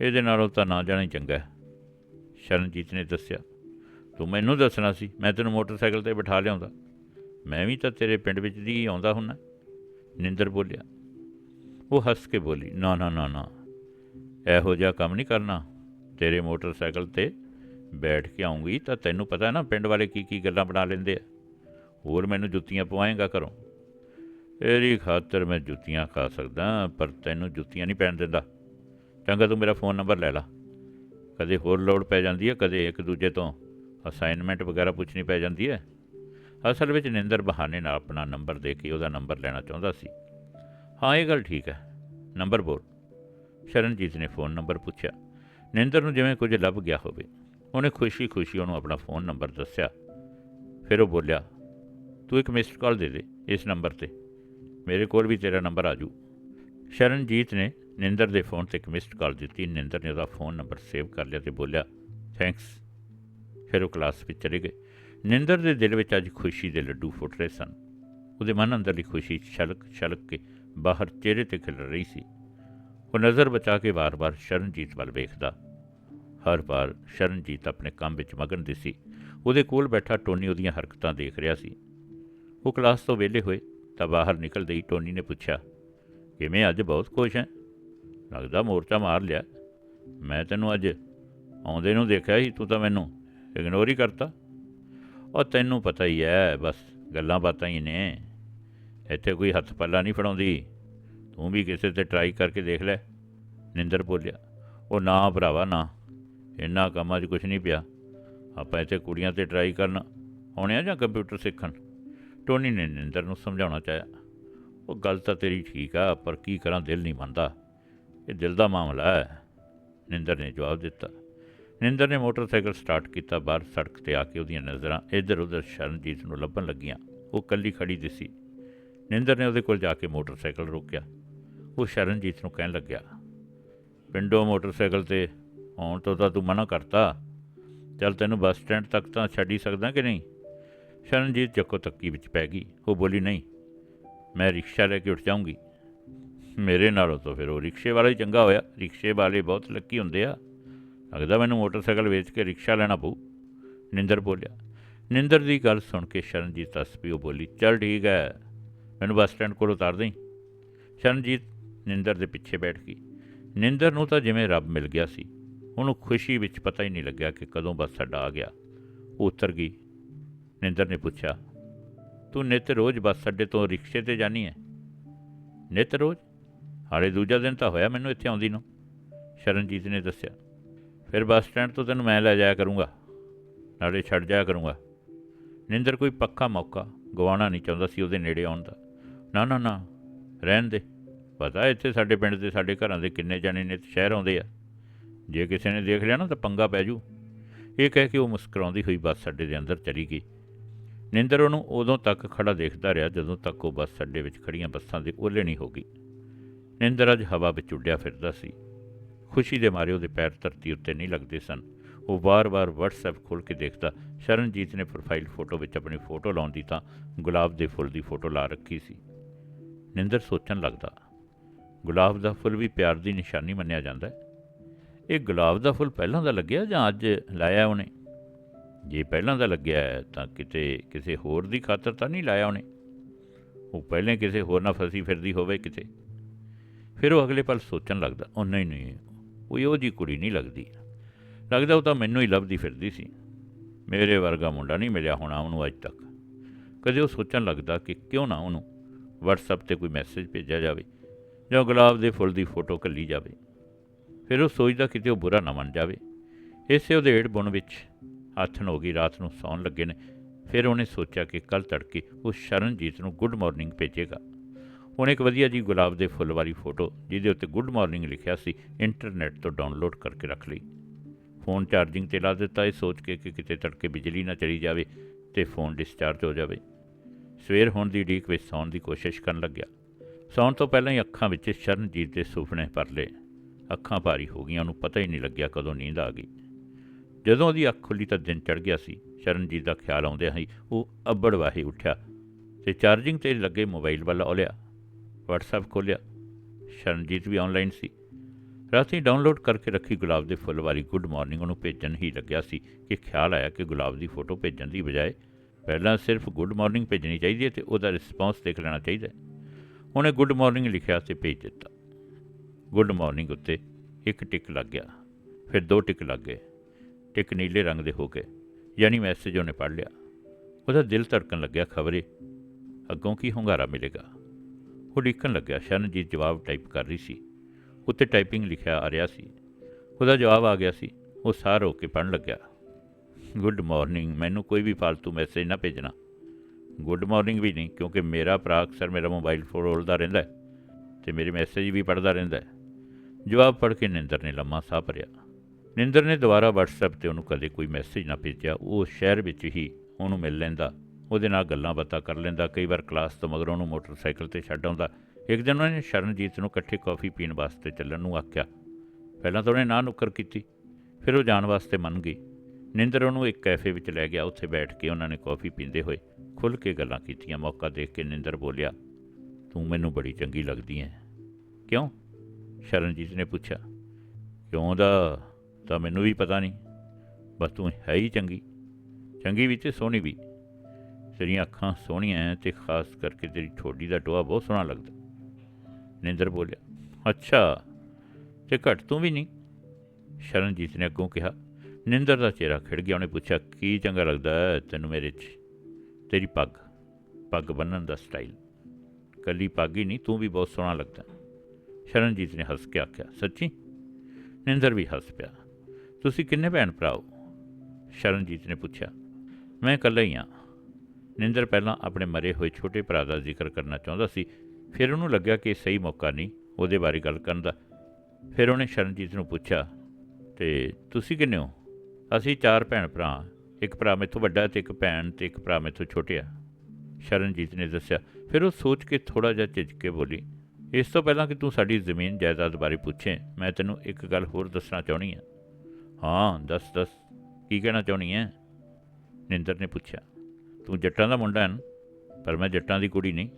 ਇਹਦੇ ਨਾਲੋਂ ਤਾਂ ਨਾ ਜਾਣਾ ਹੀ ਚੰਗਾ ਹੈ। ਸ਼ਰਨਜੀਤ ਨੇ ਦੱਸਿਆ, ਤੂੰ ਮੈਨੂੰ ਦੱਸਣਾ ਸੀ, ਮੈਂ ਤੈਨੂੰ ਮੋਟਰਸਾਈਕਲ ਤੇ ਬਿਠਾ ਲਿਆਉਂਦਾ। ਮੈਂ ਵੀ ਤਾਂ ਤੇਰੇ ਪਿੰਡ ਵਿੱਚ ਦੀ ਹੀ ਆਉਂਦਾ ਹੁੰਨਾ ਨਿੰਦਰ ਬੋਲਿਆ। ਉਹ ਹੱਸ ਕੇ ਬੋਲੀ, ਨਾ ਨਾ ਨਾ ਨਾ, ਇਹੋ ਜਿਹਾ ਕੰਮ ਨਹੀਂ ਕਰਨਾ। ਤੇਰੇ ਮੋਟਰਸਾਈਕਲ ਤੇ ਬੈਠ ਕੇ ਆਉਂਗੀ ਤਾਂ ਤੈਨੂੰ ਪਤਾ ਨਾ ਪਿੰਡ ਵਾਲੇ ਕੀ ਕੀ ਗੱਲਾਂ ਬਣਾ ਲੈਂਦੇ ਆ। ਹੋਰ ਮੈਨੂੰ ਜੁੱਤੀਆਂ ਪਵਾਏਗਾ ਘਰੋਂ। ਇਹਦੀ ਖਾਤਰ ਮੈਂ ਜੁੱਤੀਆਂ ਖਾ ਸਕਦਾ, ਪਰ ਤੈਨੂੰ ਜੁੱਤੀਆਂ ਨਹੀਂ ਪਹਿਨ ਦਿੰਦਾ। ਚੰਗਾ ਤੂੰ ਮੇਰਾ ਫੋਨ ਨੰਬਰ ਲੈ ਲਾ। ਕਦੇ ਹੋਰ ਲੋੜ ਪੈ ਜਾਂਦੀ ਹੈ, ਕਦੇ ਇੱਕ ਦੂਜੇ ਤੋਂ ਅਸਾਈਨਮੈਂਟ ਵਗੈਰਾ ਪੁੱਛਣੀ ਪੈ ਜਾਂਦੀ ਹੈ। ਅਸਲ ਵਿੱਚ ਨਿੰਦਰ ਬਹਾਨੇ ਨਾਲ ਆਪਣਾ ਨੰਬਰ ਦੇ ਕੇ ਉਹਦਾ ਨੰਬਰ ਲੈਣਾ ਚਾਹੁੰਦਾ ਸੀ। ਹਾਂ, ਇਹ ਗੱਲ ਠੀਕ ਹੈ। ਨੰਬਰ ਬੋਲ। ਸ਼ਰਨਜੀਤ ਨੇ ਫੋਨ ਨੰਬਰ ਪੁੱਛਿਆ। ਨਿੰਦਰ ਨੂੰ ਜਿਵੇਂ ਕੁਝ ਲੱਭ ਗਿਆ ਹੋਵੇ, ਉਹਨੇ ਖੁਸ਼ੀ-ਖੁਸ਼ੀ ਉਹਨੂੰ ਆਪਣਾ ਫੋਨ ਨੰਬਰ ਦੱਸਿਆ। ਫਿਰ ਉਹ ਬੋਲਿਆ, ਤੂੰ ਇੱਕ ਮਿਸਡ ਕਾਲ ਦੇ ਦੇ ਇਸ ਨੰਬਰ ਤੇ। ਮੇਰੇ ਕੋਲ ਵੀ ਤੇਰਾ ਨੰਬਰ ਆਜੂ ਸ਼ਰਨਜੀਤ ਨੇ ਨਿੰਦਰ ਦੇ ਫੋਨ ਤੇ ਇੱਕ ਮਿਸਡ ਕਾਲ ਦਿੱਤੀ। ਨਿੰਦਰ ਨੇ ਉਹਦਾ ਫੋਨ ਨੰਬਰ ਸੇਵ ਕਰ ਲਿਆ ਤੇ ਬੋਲਿਆ ਥੈਂਕਸ ਫਿਰ ਉਹ ਕਲਾਸ ਵਿੱਚ ਚਲੇ ਗਏ। ਨਿੰਦਰ ਦੇ ਦਿਲ ਵਿੱਚ ਅੱਜ ਖੁਸ਼ੀ ਦੇ ਲੱਡੂ ਫੁੱਟ ਰਹੇ ਸਨ। ਉਹਦੇ ਮਨ ਅੰਦਰਲੀ ਖੁਸ਼ੀ ਛਲਕ ਛਲਕ ਕੇ ਬਾਹਰ ਚਿਹਰੇ ਤੇ ਖਿਲ ਰਹੀ ਸੀ। ਉਹ ਨਜ਼ਰ ਬਚਾ ਕੇ ਵਾਰ-ਵਾਰ ਸ਼ਰਨਜੀਤ ਵੱਲ ਵੇਖਦਾ। ਹਰ ਵਾਰ ਸ਼ਰਨਜੀਤ ਆਪਣੇ ਕੰਮ ਵਿੱਚ ਮਗਨ ਦਿਸੀ। ਉਹਦੇ ਕੋਲ ਬੈਠਾ ਟੋਨੀ ਉਹਦੀਆਂ ਹਰਕਤਾਂ ਦੇਖ ਰਿਹਾ ਸੀ। ਉਹ ਕਲਾਸ ਤੋਂ ਵਿਹਲੇ ਹੋਏ ਤਾਂ ਬਾਹਰ ਨਿਕਲਦੇ ਹੀ ਟੋਨੀ ਨੇ ਪੁੱਛਿਆ, ਕਿਵੇਂ ਅੱਜ ਬਹੁਤ ਖੁਸ਼ ਹੈ? ਲੱਗਦਾ ਮੋਰਚਾ ਮਾਰ ਲਿਆ। ਮੈਂ ਤੈਨੂੰ ਅੱਜ ਆਉਂਦੇ ਨੂੰ ਦੇਖਿਆ ਸੀ, ਤੂੰ ਤਾਂ ਮੈਨੂੰ ਇਗਨੋਰ ਹੀ ਕਰਤਾ। ਉਹ ਤੈਨੂੰ ਪਤਾ ਹੀ ਹੈ ਬਸ ਗੱਲਾਂ ਬਾਤਾਂ ਹੀ ਨੇ। ਇੱਥੇ ਕੋਈ ਹੱਥ ਪੱਲਾ ਨਹੀਂ ਫੜਾਉਂਦੀ। ਤੂੰ ਵੀ ਕਿਸੇ ਤੇ ਟਰਾਈ ਕਰਕੇ ਦੇਖ ਲੈ। ਨਿੰਦਰ ਬੋਲਿਆ, ਉਹ ਨਾ ਭਰਾਵਾ, ਨਾ। ਇੰਨਾ ਕੰਮਾਂ 'ਚ ਕੁਝ ਨਹੀਂ ਪਿਆ। ਆਪਾਂ ਇੱਥੇ ਕੁੜੀਆਂ ਤੇ ਟਰਾਈ ਕਰਨ ਆਉਣੇ ਆ ਜਾਂ ਕੰਪਿਊਟਰ ਸਿੱਖਣ? ਟੋਨੀ ਨੇ ਨਿੰਦਰ ਨੂੰ ਸਮਝਾਉਣਾ ਚਾਹਿਆ। ਉਹ ਗੱਲ ਤਾਂ ਤੇਰੀ ਠੀਕ ਆ, ਪਰ ਕੀ ਕਰਾਂ, ਦਿਲ ਨਹੀਂ ਮੰਨਦਾ। ਇਹ ਦਿਲ ਦਾ ਮਾਮਲਾ ਹੈ, ਨਿੰਦਰ ਨੇ ਜਵਾਬ ਦਿੱਤਾ। ਨਿੰਦਰ ਨੇ ਮੋਟਰਸਾਈਕਲ ਸਟਾਰਟ ਕੀਤਾ, ਬਾਹਰ ਸੜਕ ਤੇ ਆ ਕੇ ਉਹਦੀਆਂ ਨਜ਼ਰਾਂ ਇੱਧਰ ਉੱਧਰ ਸ਼ਰਨਜੀਤ ਨੂੰ ਲੱਭਣ ਲੱਗੀਆਂ। ਉਹ ਕੱਲੀ ਖੜੀ ਦਿਸੀ ਨਿੰਦਰ ਨੇ ਉਹਦੇ ਕੋਲ ਜਾ ਕੇ ਮੋਟਰਸਾਈਕਲ ਰੋਕਿਆ। ਉਹ ਸ਼ਰਨਜੀਤ ਨੂੰ ਕਹਿਣ ਲੱਗਿਆ, ਪਿੰਡੋਂ ਮੋਟਰਸਾਈਕਲ ਤੇ ਆਉਣ ਤੋਂ ਤਾਂ ਤੂੰ ਮਨਾ ਕਰਤਾ। ਚੱਲ ਤੈਨੂੰ ਬੱਸ ਸਟੈਂਡ ਤੱਕ ਤਾਂ ਛੱਡ ਹੀ ਸਕਦਾ ਕਿ ਨਹੀਂ? ਸ਼ਰਨਜੀਤ ਚੱਕੋ ਤੱਕੀ ਵਿੱਚ ਪੈ ਗਈ। ਉਹ ਬੋਲੀ, ਨਹੀਂ, ਮੈਂ ਰਿਕਸ਼ਾ ਲੈ ਕੇ ਉੱਠ ਜਾਊਂਗੀ। ਮੇਰੇ ਨਾਲੋਂ ਤਾਂ ਫਿਰ ਉਹ ਰਿਕਸ਼ੇ ਵਾਲਾ ਹੀ ਚੰਗਾ ਹੋਇਆ। ਰਿਕਸ਼ੇ ਵਾਲੇ ਬਹੁਤ ਲੱਕੀ ਹੁੰਦੇ ਆ। ਲੱਗਦਾ ਮੈਨੂੰ ਮੋਟਰਸਾਈਕਲ ਵੇਚ ਕੇ ਰਿਕਸ਼ਾ ਲੈਣਾ ਪਊ। ਨਿੰਦਰ ਬੋਲਿਆ। ਨਿੰਦਰ ਦੀ ਗੱਲ ਸੁਣ ਕੇ ਸ਼ਰਨਜੀਤ ਹੱਸ ਪਈ। ਉਹ ਬੋਲੀ, ਚੱਲ ਠੀਕ ਹੈ ਮੈਨੂੰ ਬੱਸ ਸਟੈਂਡ ਕੋਲ ਉਤਾਰ ਦੇਈਂ? ਸ਼ਰਨਜੀਤ ਨਿੰਦਰ ਦੇ ਪਿੱਛੇ ਬੈਠ ਗਈ। ਨਿੰਦਰ ਨੂੰ ਤਾਂ ਜਿਵੇਂ ਰੱਬ ਮਿਲ ਗਿਆ ਸੀ। ਉਹਨੂੰ ਖੁਸ਼ੀ ਵਿੱਚ ਪਤਾ ਹੀ ਨਹੀਂ ਲੱਗਿਆ ਕਿ ਕਦੋਂ ਬੱਸ ਅੱਡਾ ਆ ਗਿਆ। ਉਹ ਉਤਰ ਗਈ। ਨਿੰਦਰ ਨੇ ਪੁੱਛਿਆ, ਤੂੰ ਨਿੱਤ ਰੋਜ਼ ਬੱਸ ਅੱਡੇ ਤੋਂ ਰਿਕਸ਼ੇ ਤੇ ਜਾਨੀ ਹੈ ਨਿੱਤ ਰੋਜ਼? ਹਾਲੇ ਦੂਜਾ ਦਿਨ ਤਾਂ ਹੋਇਆ ਮੈਨੂੰ ਇੱਥੇ ਆਉਂਦੀ ਨੂੰ। ਸ਼ਰਨਜੀਤ ਨੇ ਦੱਸਿਆ, ਫਿਰ ਬੱਸ ਸਟੈਂਡ ਤੋਂ ਤੈਨੂੰ ਮੈਂ ਲੈ ਜਾਇਆ ਕਰੂੰਗਾ, ਨਾਲੇ ਛੱਡ ਜਾਇਆ ਕਰੂੰਗਾ। ਨਿੰਦਰ, ਕੋਈ ਪੱਕਾ ਮੌਕਾ ਗਵਾਉਣਾ ਨਹੀਂ ਚਾਹੁੰਦਾ ਸੀ ਉਹਦੇ ਨੇੜੇ ਆਉਣ ਦਾ। ਨਾ ਨਾ ਨਾ, ਰਹਿਣ ਦੇ। ਪਤਾ ਇੱਥੇ ਸਾਡੇ ਪਿੰਡ ਦੇ ਸਾਡੇ ਘਰਾਂ ਦੇ ਕਿੰਨੇ ਜਾਣੇ ਨੇ ਸ਼ਹਿਰ ਆਉਂਦੇ ਆ। ਜੇ ਕਿਸੇ ਨੇ ਦੇਖ ਲਿਆ ਨਾ ਤਾਂ ਪੰਗਾ ਪੈ ਜੂ। ਇਹ ਕਹਿ ਕੇ ਉਹ ਮੁਸਕਰਾਉਂਦੀ ਹੋਈ ਬੱਸ ਅੱਡੇ ਦੇ ਅੰਦਰ ਚਲੀ ਗਈ। ਨਿੰਦਰ ਉਹਨੂੰ ਉਦੋਂ ਤੱਕ ਖੜਾ ਦੇਖਦਾ ਰਿਹਾ ਜਦੋਂ ਤੱਕ ਉਹ ਬੱਸ ਅੱਡੇ ਵਿੱਚ ਖੜੀਆਂ ਬੱਸਾਂ ਦੇ ਓਲੇ ਨਹੀਂ ਹੋ ਗਈ। ਨਿੰਦਰ ਅੱਜ ਹਵਾ ਵਿੱਚ ਉੱਡਿਆ ਫਿਰਦਾ ਸੀ। ਖੁਸ਼ੀ ਦੇ ਮਾਰੇ ਉਹਦੇ ਪੈਰ ਧਰਤੀ ਉੱਤੇ ਨਹੀਂ ਲੱਗਦੇ ਸਨ। ਉਹ ਵਾਰ-ਵਾਰ WhatsApp ਖੋਲ੍ਹ ਕੇ ਦੇਖਦਾ, ਸ਼ਰਨਜੀਤ ਨੇ ਪ੍ਰੋਫਾਈਲ ਫੋਟੋ ਵਿੱਚ ਆਪਣੀ ਫੋਟੋ ਲਾਉਂਦੀ ਤਾਂ ਗੁਲਾਬ ਦੇ ਫੁੱਲ ਦੀ ਫੋਟੋ ਲਾ ਰੱਖੀ ਸੀ। ਨਿੰਦਰ ਸੋਚਣ ਲੱਗਦਾ, ਗੁਲਾਬ ਦਾ ਫੁੱਲ ਵੀ ਪਿਆਰ ਦੀ ਨਿਸ਼ਾਨੀ ਮੰਨਿਆ ਜਾਂਦਾ ਹੈ? ਇਹ ਗੁਲਾਬ ਦਾ ਫੁੱਲ ਪਹਿਲਾਂ ਦਾ ਲੱਗਿਆ ਜਾਂ ਅੱਜ ਲਾਇਆ ਉਹਨੇ? ਜੇ ਪਹਿਲਾਂ ਦਾ ਲੱਗਿਆ ਤਾਂ ਕਿਤੇ, ਕਿਸੇ ਹੋਰ ਦੀ ਖਾਤਰ ਤਾਂ ਨਹੀਂ ਲਾਇਆ ਉਹਨੇ। ਉਹ ਪਹਿਲੇ ਕਿਸੇ ਹੋਰ ਨਾਲ ਫਸੀ ਫਿਰਦੀ ਹੋਵੇ ਕਿਤੇ। ਫਿਰ ਉਹ ਅਗਲੇ ਪਲ ਸੋਚਣ ਲੱਗਦਾ, ਉਹ ਨਹੀਂ ਨਹੀਂ ਉਹ ਇਹੋ ਜੀ ਕੁੜੀ ਨਹੀਂ ਲੱਗਦੀ। ਲੱਗਦਾ ਉਹ ਤਾਂ ਮੈਨੂੰ ਹੀ ਲੱਭਦੀ ਫਿਰਦੀ ਸੀ। ਮੇਰੇ ਵਰਗਾ ਮੁੰਡਾ ਨਹੀਂ ਮਿਲਿਆ ਹੋਣਾ ਉਹਨੂੰ ਅੱਜ ਤੱਕ। ਕਦੇ ਉਹ ਸੋਚਣ ਲੱਗਦਾ ਕਿ ਕਿਉਂ ਨਾ ਉਹਨੂੰ WhatsApp ਤੇ ਕੋਈ ਮੈਸੇਜ ਭੇਜਿਆ ਜਾਵੇ ਜਾਂ ਗੁਲਾਬ ਦੇ ਫੁੱਲ ਦੀ ਫੋਟੋ ਕੱਲੀ ਜਾਵੇ। ਫਿਰ ਉਹ ਸੋਚਦਾ ਕਿਤੇ ਉਹ ਬੁਰਾ ਨਾ ਮੰਨ ਜਾਵੇ। ਇਸੇ ਉਧੇੜ ਬੁਣ ਵਿੱਚ ਆਥਣ ਹੋ ਗਈ, ਰਾਤ ਨੂੰ ਸੌਣ ਲੱਗੇ ਨੇ। ਫਿਰ ਉਹਨੇ ਸੋਚਿਆ ਕਿ ਕੱਲ ਤੜਕੇ ਉਹ ਸ਼ਰਨਜੀਤ ਨੂੰ ਗੁੱਡ ਮਾਰਨਿੰਗ ਭੇਜੇਗਾ। ਉਹਨੇ ਇੱਕ ਵਧੀਆ ਜੀ ਗੁਲਾਬ ਦੇ ਫੁੱਲ ਵਾਲੀ ਫੋਟੋ ਜਿਹਦੇ ਉੱਤੇ ਗੁੱਡ ਮਾਰਨਿੰਗ ਲਿਖਿਆ ਸੀ, ਇੰਟਰਨੈਟ ਤੋਂ ਡਾਊਨਲੋਡ ਕਰਕੇ ਰੱਖ ਲਈ। ਫੋਨ ਚਾਰਜਿੰਗ ਤੇ ਲਾ ਦਿੱਤਾ, ਇਹ ਸੋਚ ਕੇ ਕਿ ਕਿਤੇ ਤੜਕੇ ਬਿਜਲੀ ਨਾ ਚਲੀ ਜਾਵੇ ਤੇ ਫੋਨ ਡਿਸਚਾਰਜ ਹੋ ਜਾਵੇ। ਸਵੇਰ ਹੋਣ ਦੀ ਢੀਕ ਵਿੱਚ ਸੌਣ ਦੀ ਕੋਸ਼ਿਸ਼ ਕਰਨ ਲੱਗਿਆ। ਸੌਣ ਤੋਂ ਪਹਿਲਾਂ ਹੀ ਅੱਖਾਂ ਵਿੱਚ ਸ਼ਰਨਜੀਤ ਦੇ ਸੁਪਨੇ ਭਰ ਲਏ ਅੱਖਾਂ ਭਾਰੀ ਹੋ ਗਈਆਂ, ਉਹਨੂੰ ਪਤਾ ਹੀ ਨਹੀਂ ਲੱਗਿਆ ਕਦੋਂ ਨੀਂਦ ਆ ਗਈ। ਜਦੋਂ ਉਹਦੀ ਅੱਖ ਖੁੱਲੀ ਤਾਂ ਦਿਨ ਚੜ ਗਿਆ ਸੀ। ਸ਼ਰਨਜੀਤ ਦਾ ਖਿਆਲ ਆਉਂਦਿਆਂ ਹੀ ਉਹ ਅੱਬੜ ਵਾਹੀ ਉੱਠਿਆ ਤੇ ਚਾਰਜਿੰਗ ਤੇ ਲੱਗੇ ਮੋਬਾਈਲ ਵੱਲ ਔਲਿਆ। WhatsApp ਖੋਲ੍ਹਿਆ। ਸ਼ਰਨਜੀਤ ਵੀ ਆਨਲਾਈਨ ਸੀ। ਰਾਤੀ ਡਾਊਨਲੋਡ ਕਰਕੇ ਰੱਖੀ ਗੁਲਾਬ ਦੇ ਫੁੱਲ ਵਾਲੀ ਗੁੱਡ ਮਾਰਨਿੰਗ ਉਹਨੂੰ ਭੇਜਣ ਹੀ ਲੱਗਿਆ ਸੀ ਕਿ ਖਿਆਲ ਆਇਆ ਕਿ ਗੁਲਾਬ ਦੀ ਫੋਟੋ ਭੇਜਣ ਦੀ ਬਜਾਏ ਪਹਿਲਾਂ ਸਿਰਫ ਗੁੱਡ ਮਾਰਨਿੰਗ ਭੇਜਣੀ ਚਾਹੀਦੀ ਹੈ ਤੇ ਉਹਦਾ ਰਿਸਪੌਂਸ ਦੇਖ ਲੈਣਾ ਚਾਹੀਦਾ ਹੈ। ਉਹਨੇ ਗੁੱਡ ਮਾਰਨਿੰਗ ਲਿਖਿਆ ਤੇ ਭੇਜ ਦਿੱਤਾ। ਗੁੱਡ ਮਾਰਨਿੰਗ ਉੱਤੇ ਇੱਕ ਟਿਕ ਲੱਗ ਗਿਆ। ਫਿਰ ਦੋ ਟਿਕ ਲੱਗ ਗਏ। ਟਿਕ ਨੀਲੇ ਰੰਗ ਦੇ ਹੋ ਗਏ, ਯਾਨੀ ਮੈਸੇਜ ਉਹਨੇ ਪੜ੍ਹ ਲਿਆ। ਉਹਦਾ ਦਿਲ ਧੜਕਣ ਲੱਗਿਆ ਖਬਰੇ। ਅੱਗੋਂ ਕੀ ਹੁੰਗਾਰਾ ਮਿਲੇਗਾ? ਉਹ ਲਿਖਣ ਲੱਗਿਆ, ਸ਼ਰਨਜੀਤ ਜਵਾਬ ਟਾਈਪ ਕਰ ਰਹੀ ਸੀ। ਉੱਤੇ ਟਾਈਪਿੰਗ ਲਿਖਿਆ ਆ ਰਿਹਾ ਸੀ। ਉਹਦਾ ਜਵਾਬ ਆ ਗਿਆ ਸੀ। ਉਹ ਸਾਰ ਹੋ ਕੇ ਪੜ੍ਹਨ ਲੱਗਿਆ। ਗੁੱਡ ਮਾਰਨਿੰਗ, ਮੈਨੂੰ ਕੋਈ ਵੀ ਫालतू ਮੈਸੇਜ ਨਾ ਭੇਜਣਾ। ਗੁੱਡ ਮਾਰਨਿੰਗ ਵੀ ਨਹੀਂ, ਕਿਉਂਕਿ ਮੇਰਾ ਭਰਾ ਅਕਸਰ ਮੇਰਾ ਮੋਬਾਈਲ ਫੋਲਦਾ ਰਹਿੰਦਾ ਹੈ ਤੇ ਮੇਰੇ ਮੈਸੇਜ ਵੀ ਪੜ੍ਹਦਾ ਰਹਿੰਦਾ ਜਵਾਬ ਪੜ੍ਹ ਕੇ ਨਿੰਦਰ ਨੇ ਲੰਮਾ ਸਾਹ ਭਰਿਆ। ਨਿੰਦਰ ਨੇ ਦੁਬਾਰਾ WhatsApp ਤੇ ਉਹਨੂੰ ਕਦੇ ਕੋਈ ਮੈਸੇਜ ਨਾ ਭੇਜਿਆ। ਉਹ ਸ਼ਹਿਰ ਵਿੱਚ ਹੀ ਉਹਨੂੰ ਮਿਲ ਲੈਂਦਾ। ਉਹਦੇ ਨਾਲ ਗੱਲਾਂ ਬਾਤਾਂ ਕਰ ਲੈਂਦਾ। ਕਈ ਵਾਰ ਕਲਾਸ ਤੋਂ ਮਗਰੋਂ ਉਹਨੂੰ ਮੋਟਰਸਾਈਕਲ ਤੇ ਛੱਡ ਆਉਂਦਾ। ਇੱਕ ਦਿਨ ਉਹਨੇ ਸ਼ਰਨਜੀਤ ਨੂੰ ਇਕੱਠੇ ਕਾਫੀ ਪੀਣ ਵਾਸਤੇ ਚੱਲਣ ਨੂੰ ਆਖਿਆ। ਪਹਿਲਾਂ ਤਾਂ ਉਹਨੇ ਨਾ ਨੁੱਕਰ ਕੀਤੀ। ਫਿਰ ਉਹ ਜਾਣ ਵਾਸਤੇ ਮੰਨ ਗਈ। ਨਿੰਦਰ ਉਹਨੂੰ ਇੱਕ ਕੈਫੇ ਵਿੱਚ ਲੈ ਗਿਆ। ਉੱਥੇ ਬੈਠ ਕੇ ਉਹਨਾਂ ਨੇ ਕਾਫੀ ਪੀਂਦੇ ਹੋਏ ਖੁੱਲ੍ਹ ਕੇ ਗੱਲਾਂ ਕੀਤੀਆਂ। ਮੌਕਾ ਦੇਖ ਕੇ ਨਿੰਦਰ ਬੋਲਿਆ, ਤੂੰ ਮੈਨੂੰ ਬੜੀ ਚੰਗੀ ਲੱਗਦੀ ਹੈ। ਕਿਉਂ? ਸ਼ਰਨਜੀਤ ਨੇ ਪੁੱਛਿਆ, ਕਿਉਂ ਦਾ? ਤਾਂ ਮੈਨੂੰ ਵੀ ਪਤਾ ਨਹੀਂ। ਬਸ ਤੂੰ ਹੈ ਹੀ ਚੰਗੀ। ਚੰਗੀ ਵੀ ਤੇ ਸੋਹਣੀ ਵੀ। ਤੇਰੀਆਂ ਅੱਖਾਂ ਸੋਹਣੀਆਂ ਐ ਤੇ ਖਾਸ ਕਰਕੇ ਤੇਰੀ ਠੋਡੀ ਦਾ ਟੋਆ ਬਹੁਤ ਸੋਹਣਾ ਲੱਗਦਾ। ਨਿੰਦਰ ਬੋਲਿਆ, ਅੱਛਾ, ਤੇ ਘਟ ਤੂੰ ਵੀ ਨਹੀਂ? ਸ਼ਰਨਜੀਤ ਨੇ ਅੱਗੋਂ ਕਿਹਾ, ਨਿੰਦਰ ਦਾ ਚਿਹਰਾ ਖਿੜ ਗਿਆ। ਉਹਨੇ ਪੁੱਛਿਆ, ਕੀ ਚੰਗਾ ਲੱਗਦਾ ਤੈਨੂੰ ਮੇਰੇ 'ਚ? ਤੇਰੀ ਪੱਗ ਪੱਗ ਬੰਨਣ ਦਾ ਸਟਾਈਲ। ਕੱਲੀ ਪੱਗ ਹੀ ਨਹੀਂ, ਤੂੰ ਵੀ ਬਹੁਤ ਸੋਹਣਾ ਲੱਗਦਾ। ਸ਼ਰਨਜੀਤ ਨੇ ਹੱਸ ਕੇ ਆਖਿਆ, ਸੱਚੀ? ਨਿੰਦਰ ਵੀ ਹੱਸ ਪਿਆ ਤੁਸੀਂ ਕਿੰਨੇ ਭੈਣ ਭਰਾ ਹੋ ਸ਼ਰਨਜੀਤ ਨੇ ਪੁੱਛਿਆ। ਮੈਂ ਇਕੱਲਾ ਹੀ ਹਾਂ। ਨਿੰਦਰ ਪਹਿਲਾਂ ਆਪਣੇ ਮਰੇ ਹੋਏ ਛੋਟੇ ਭਰਾ ਦਾ ਜ਼ਿਕਰ ਕਰਨਾ ਚਾਹੁੰਦਾ ਸੀ। ਫਿਰ ਉਹਨੂੰ ਲੱਗਿਆ ਕਿ ਸਹੀ ਮੌਕਾ ਨਹੀਂ, ਉਹਦੇ ਬਾਰੇ ਗੱਲ ਕਰਨ ਦਾ। ਫਿਰ ਉਹਨੇ ਸ਼ਰਨਜੀਤ ਨੂੰ ਪੁੱਛਿਆ, ਤੇ ਤੁਸੀਂ ਕਿੰਨੇ ਹੋ? ਅਸੀਂ ਚਾਰ ਭੈਣ ਭਰਾ ਹਾਂ। ਇੱਕ ਭਰਾ ਮੇਥੋਂ ਵੱਡਾ ਤੇ ਇੱਕ ਭੈਣ ਤੇ ਇੱਕ ਭਰਾ ਮੇਥੋਂ ਛੋਟਾ ਸ਼ਰਨਜੀਤ ਨੇ ਦੱਸਿਆ। ਫਿਰ ਉਹ ਸੋਚ ਕੇ ਥੋੜਾ ਜਿਹਾ ਝਿਜਕ ਕੇ ਬੋਲੀ, ਇਸ ਤੋਂ ਪਹਿਲਾਂ ਕਿ ਤੂੰ ਸਾਡੀ ਜ਼ਮੀਨ ਜਾਇਦਾਦ ਬਾਰੇ ਪੁੱਛੇ, ਮੈਂ ਤੈਨੂੰ ਇੱਕ ਗੱਲ ਹੋਰ ਦੱਸਣਾ ਚਾਹਣੀ ਹਾਂ। ਹਾਂ, ਦੱਸ ਦੱਸ। ਕੀ ਕਹਿਣਾ ਚਾਹੁੰਦੀ ਹੈ ਨਿੰਦਰ ਨੇ ਪੁੱਛਿਆ, ਤੂੰ ਜੱਟਾਂ ਦਾ ਮੁੰਡਾ ਹੈ ਨਾ? ਪਰ ਮੈਂ ਜੱਟਾਂ ਦੀ ਕੁੜੀ ਨਹੀਂ।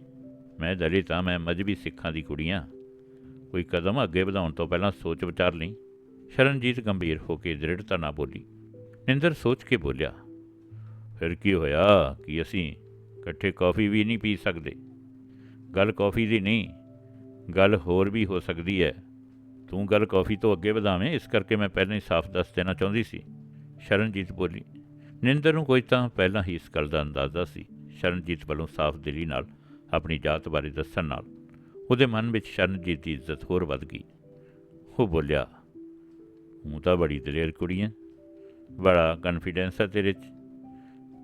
ਮੈਂ ਦਲਿਤ ਹਾਂ ਮੈਂ ਮਜਬੀ ਸਿੱਖਾਂ ਦੀ ਕੁੜੀ ਹਾਂ ਕੋਈ ਕਦਮ ਅੱਗੇ ਵਧਾਉਣ ਤੋਂ ਪਹਿਲਾਂ ਸੋਚ ਵਿਚਾਰ ਲਈ। ਸ਼ਰਨਜੀਤ ਗੰਭੀਰ ਹੋ ਕੇ ਦ੍ਰਿੜਤਾ ਨਾਲ ਬੋਲੀ। ਨਿੰਦਰ ਸੋਚ ਕੇ ਬੋਲਿਆ, ਫਿਰ ਕੀ ਹੋਇਆ? ਕਿ ਅਸੀਂ ਇਕੱਠੇ ਕਾਫੀ ਵੀ ਨਹੀਂ ਪੀ ਸਕਦੇ? ਗੱਲ ਕਾਫੀ ਦੀ ਨਹੀਂ, ਗੱਲ ਹੋਰ ਵੀ ਹੋ ਸਕਦੀ ਹੈ ਤੂੰ ਗੱਲ ਕਾਫੀ ਤੋਂ ਅੱਗੇ ਵਧਾਵੇਂ, ਇਸ ਕਰਕੇ ਮੈਂ ਪਹਿਲਾਂ ਹੀ ਸਾਫ਼ ਦੱਸ ਦੇਣਾ ਚਾਹੁੰਦੀ ਸੀ। ਸ਼ਰਨਜੀਤ ਬੋਲੀ, ਨਿੰਦਰ ਨੂੰ ਕੋਈ ਤਾਂ ਪਹਿਲਾਂ ਹੀ ਇਸ ਗੱਲ ਦਾ ਅੰਦਾਜ਼ਾ ਸੀ। ਸ਼ਰਨਜੀਤ ਵੱਲੋਂ ਸਾਫ਼ ਦਿਲੀ ਨਾਲ ਆਪਣੀ ਜਾਤ ਬਾਰੇ ਦੱਸਣ ਨਾਲ ਉਹਦੇ ਮਨ ਵਿੱਚ ਸ਼ਰਨਜੀਤ ਦੀ ਇੱਜ਼ਤ ਹੋਰ ਵੱਧ ਗਈ। ਉਹ ਬੋਲਿਆ, ਹੂੰ ਤਾਂ ਬੜੀ ਦਲੇਰ ਕੁੜੀ ਹੈ ਬੜਾ ਕੌਨਫੀਡੈਂਸ ਆ ਤੇਰੇ 'ਚ।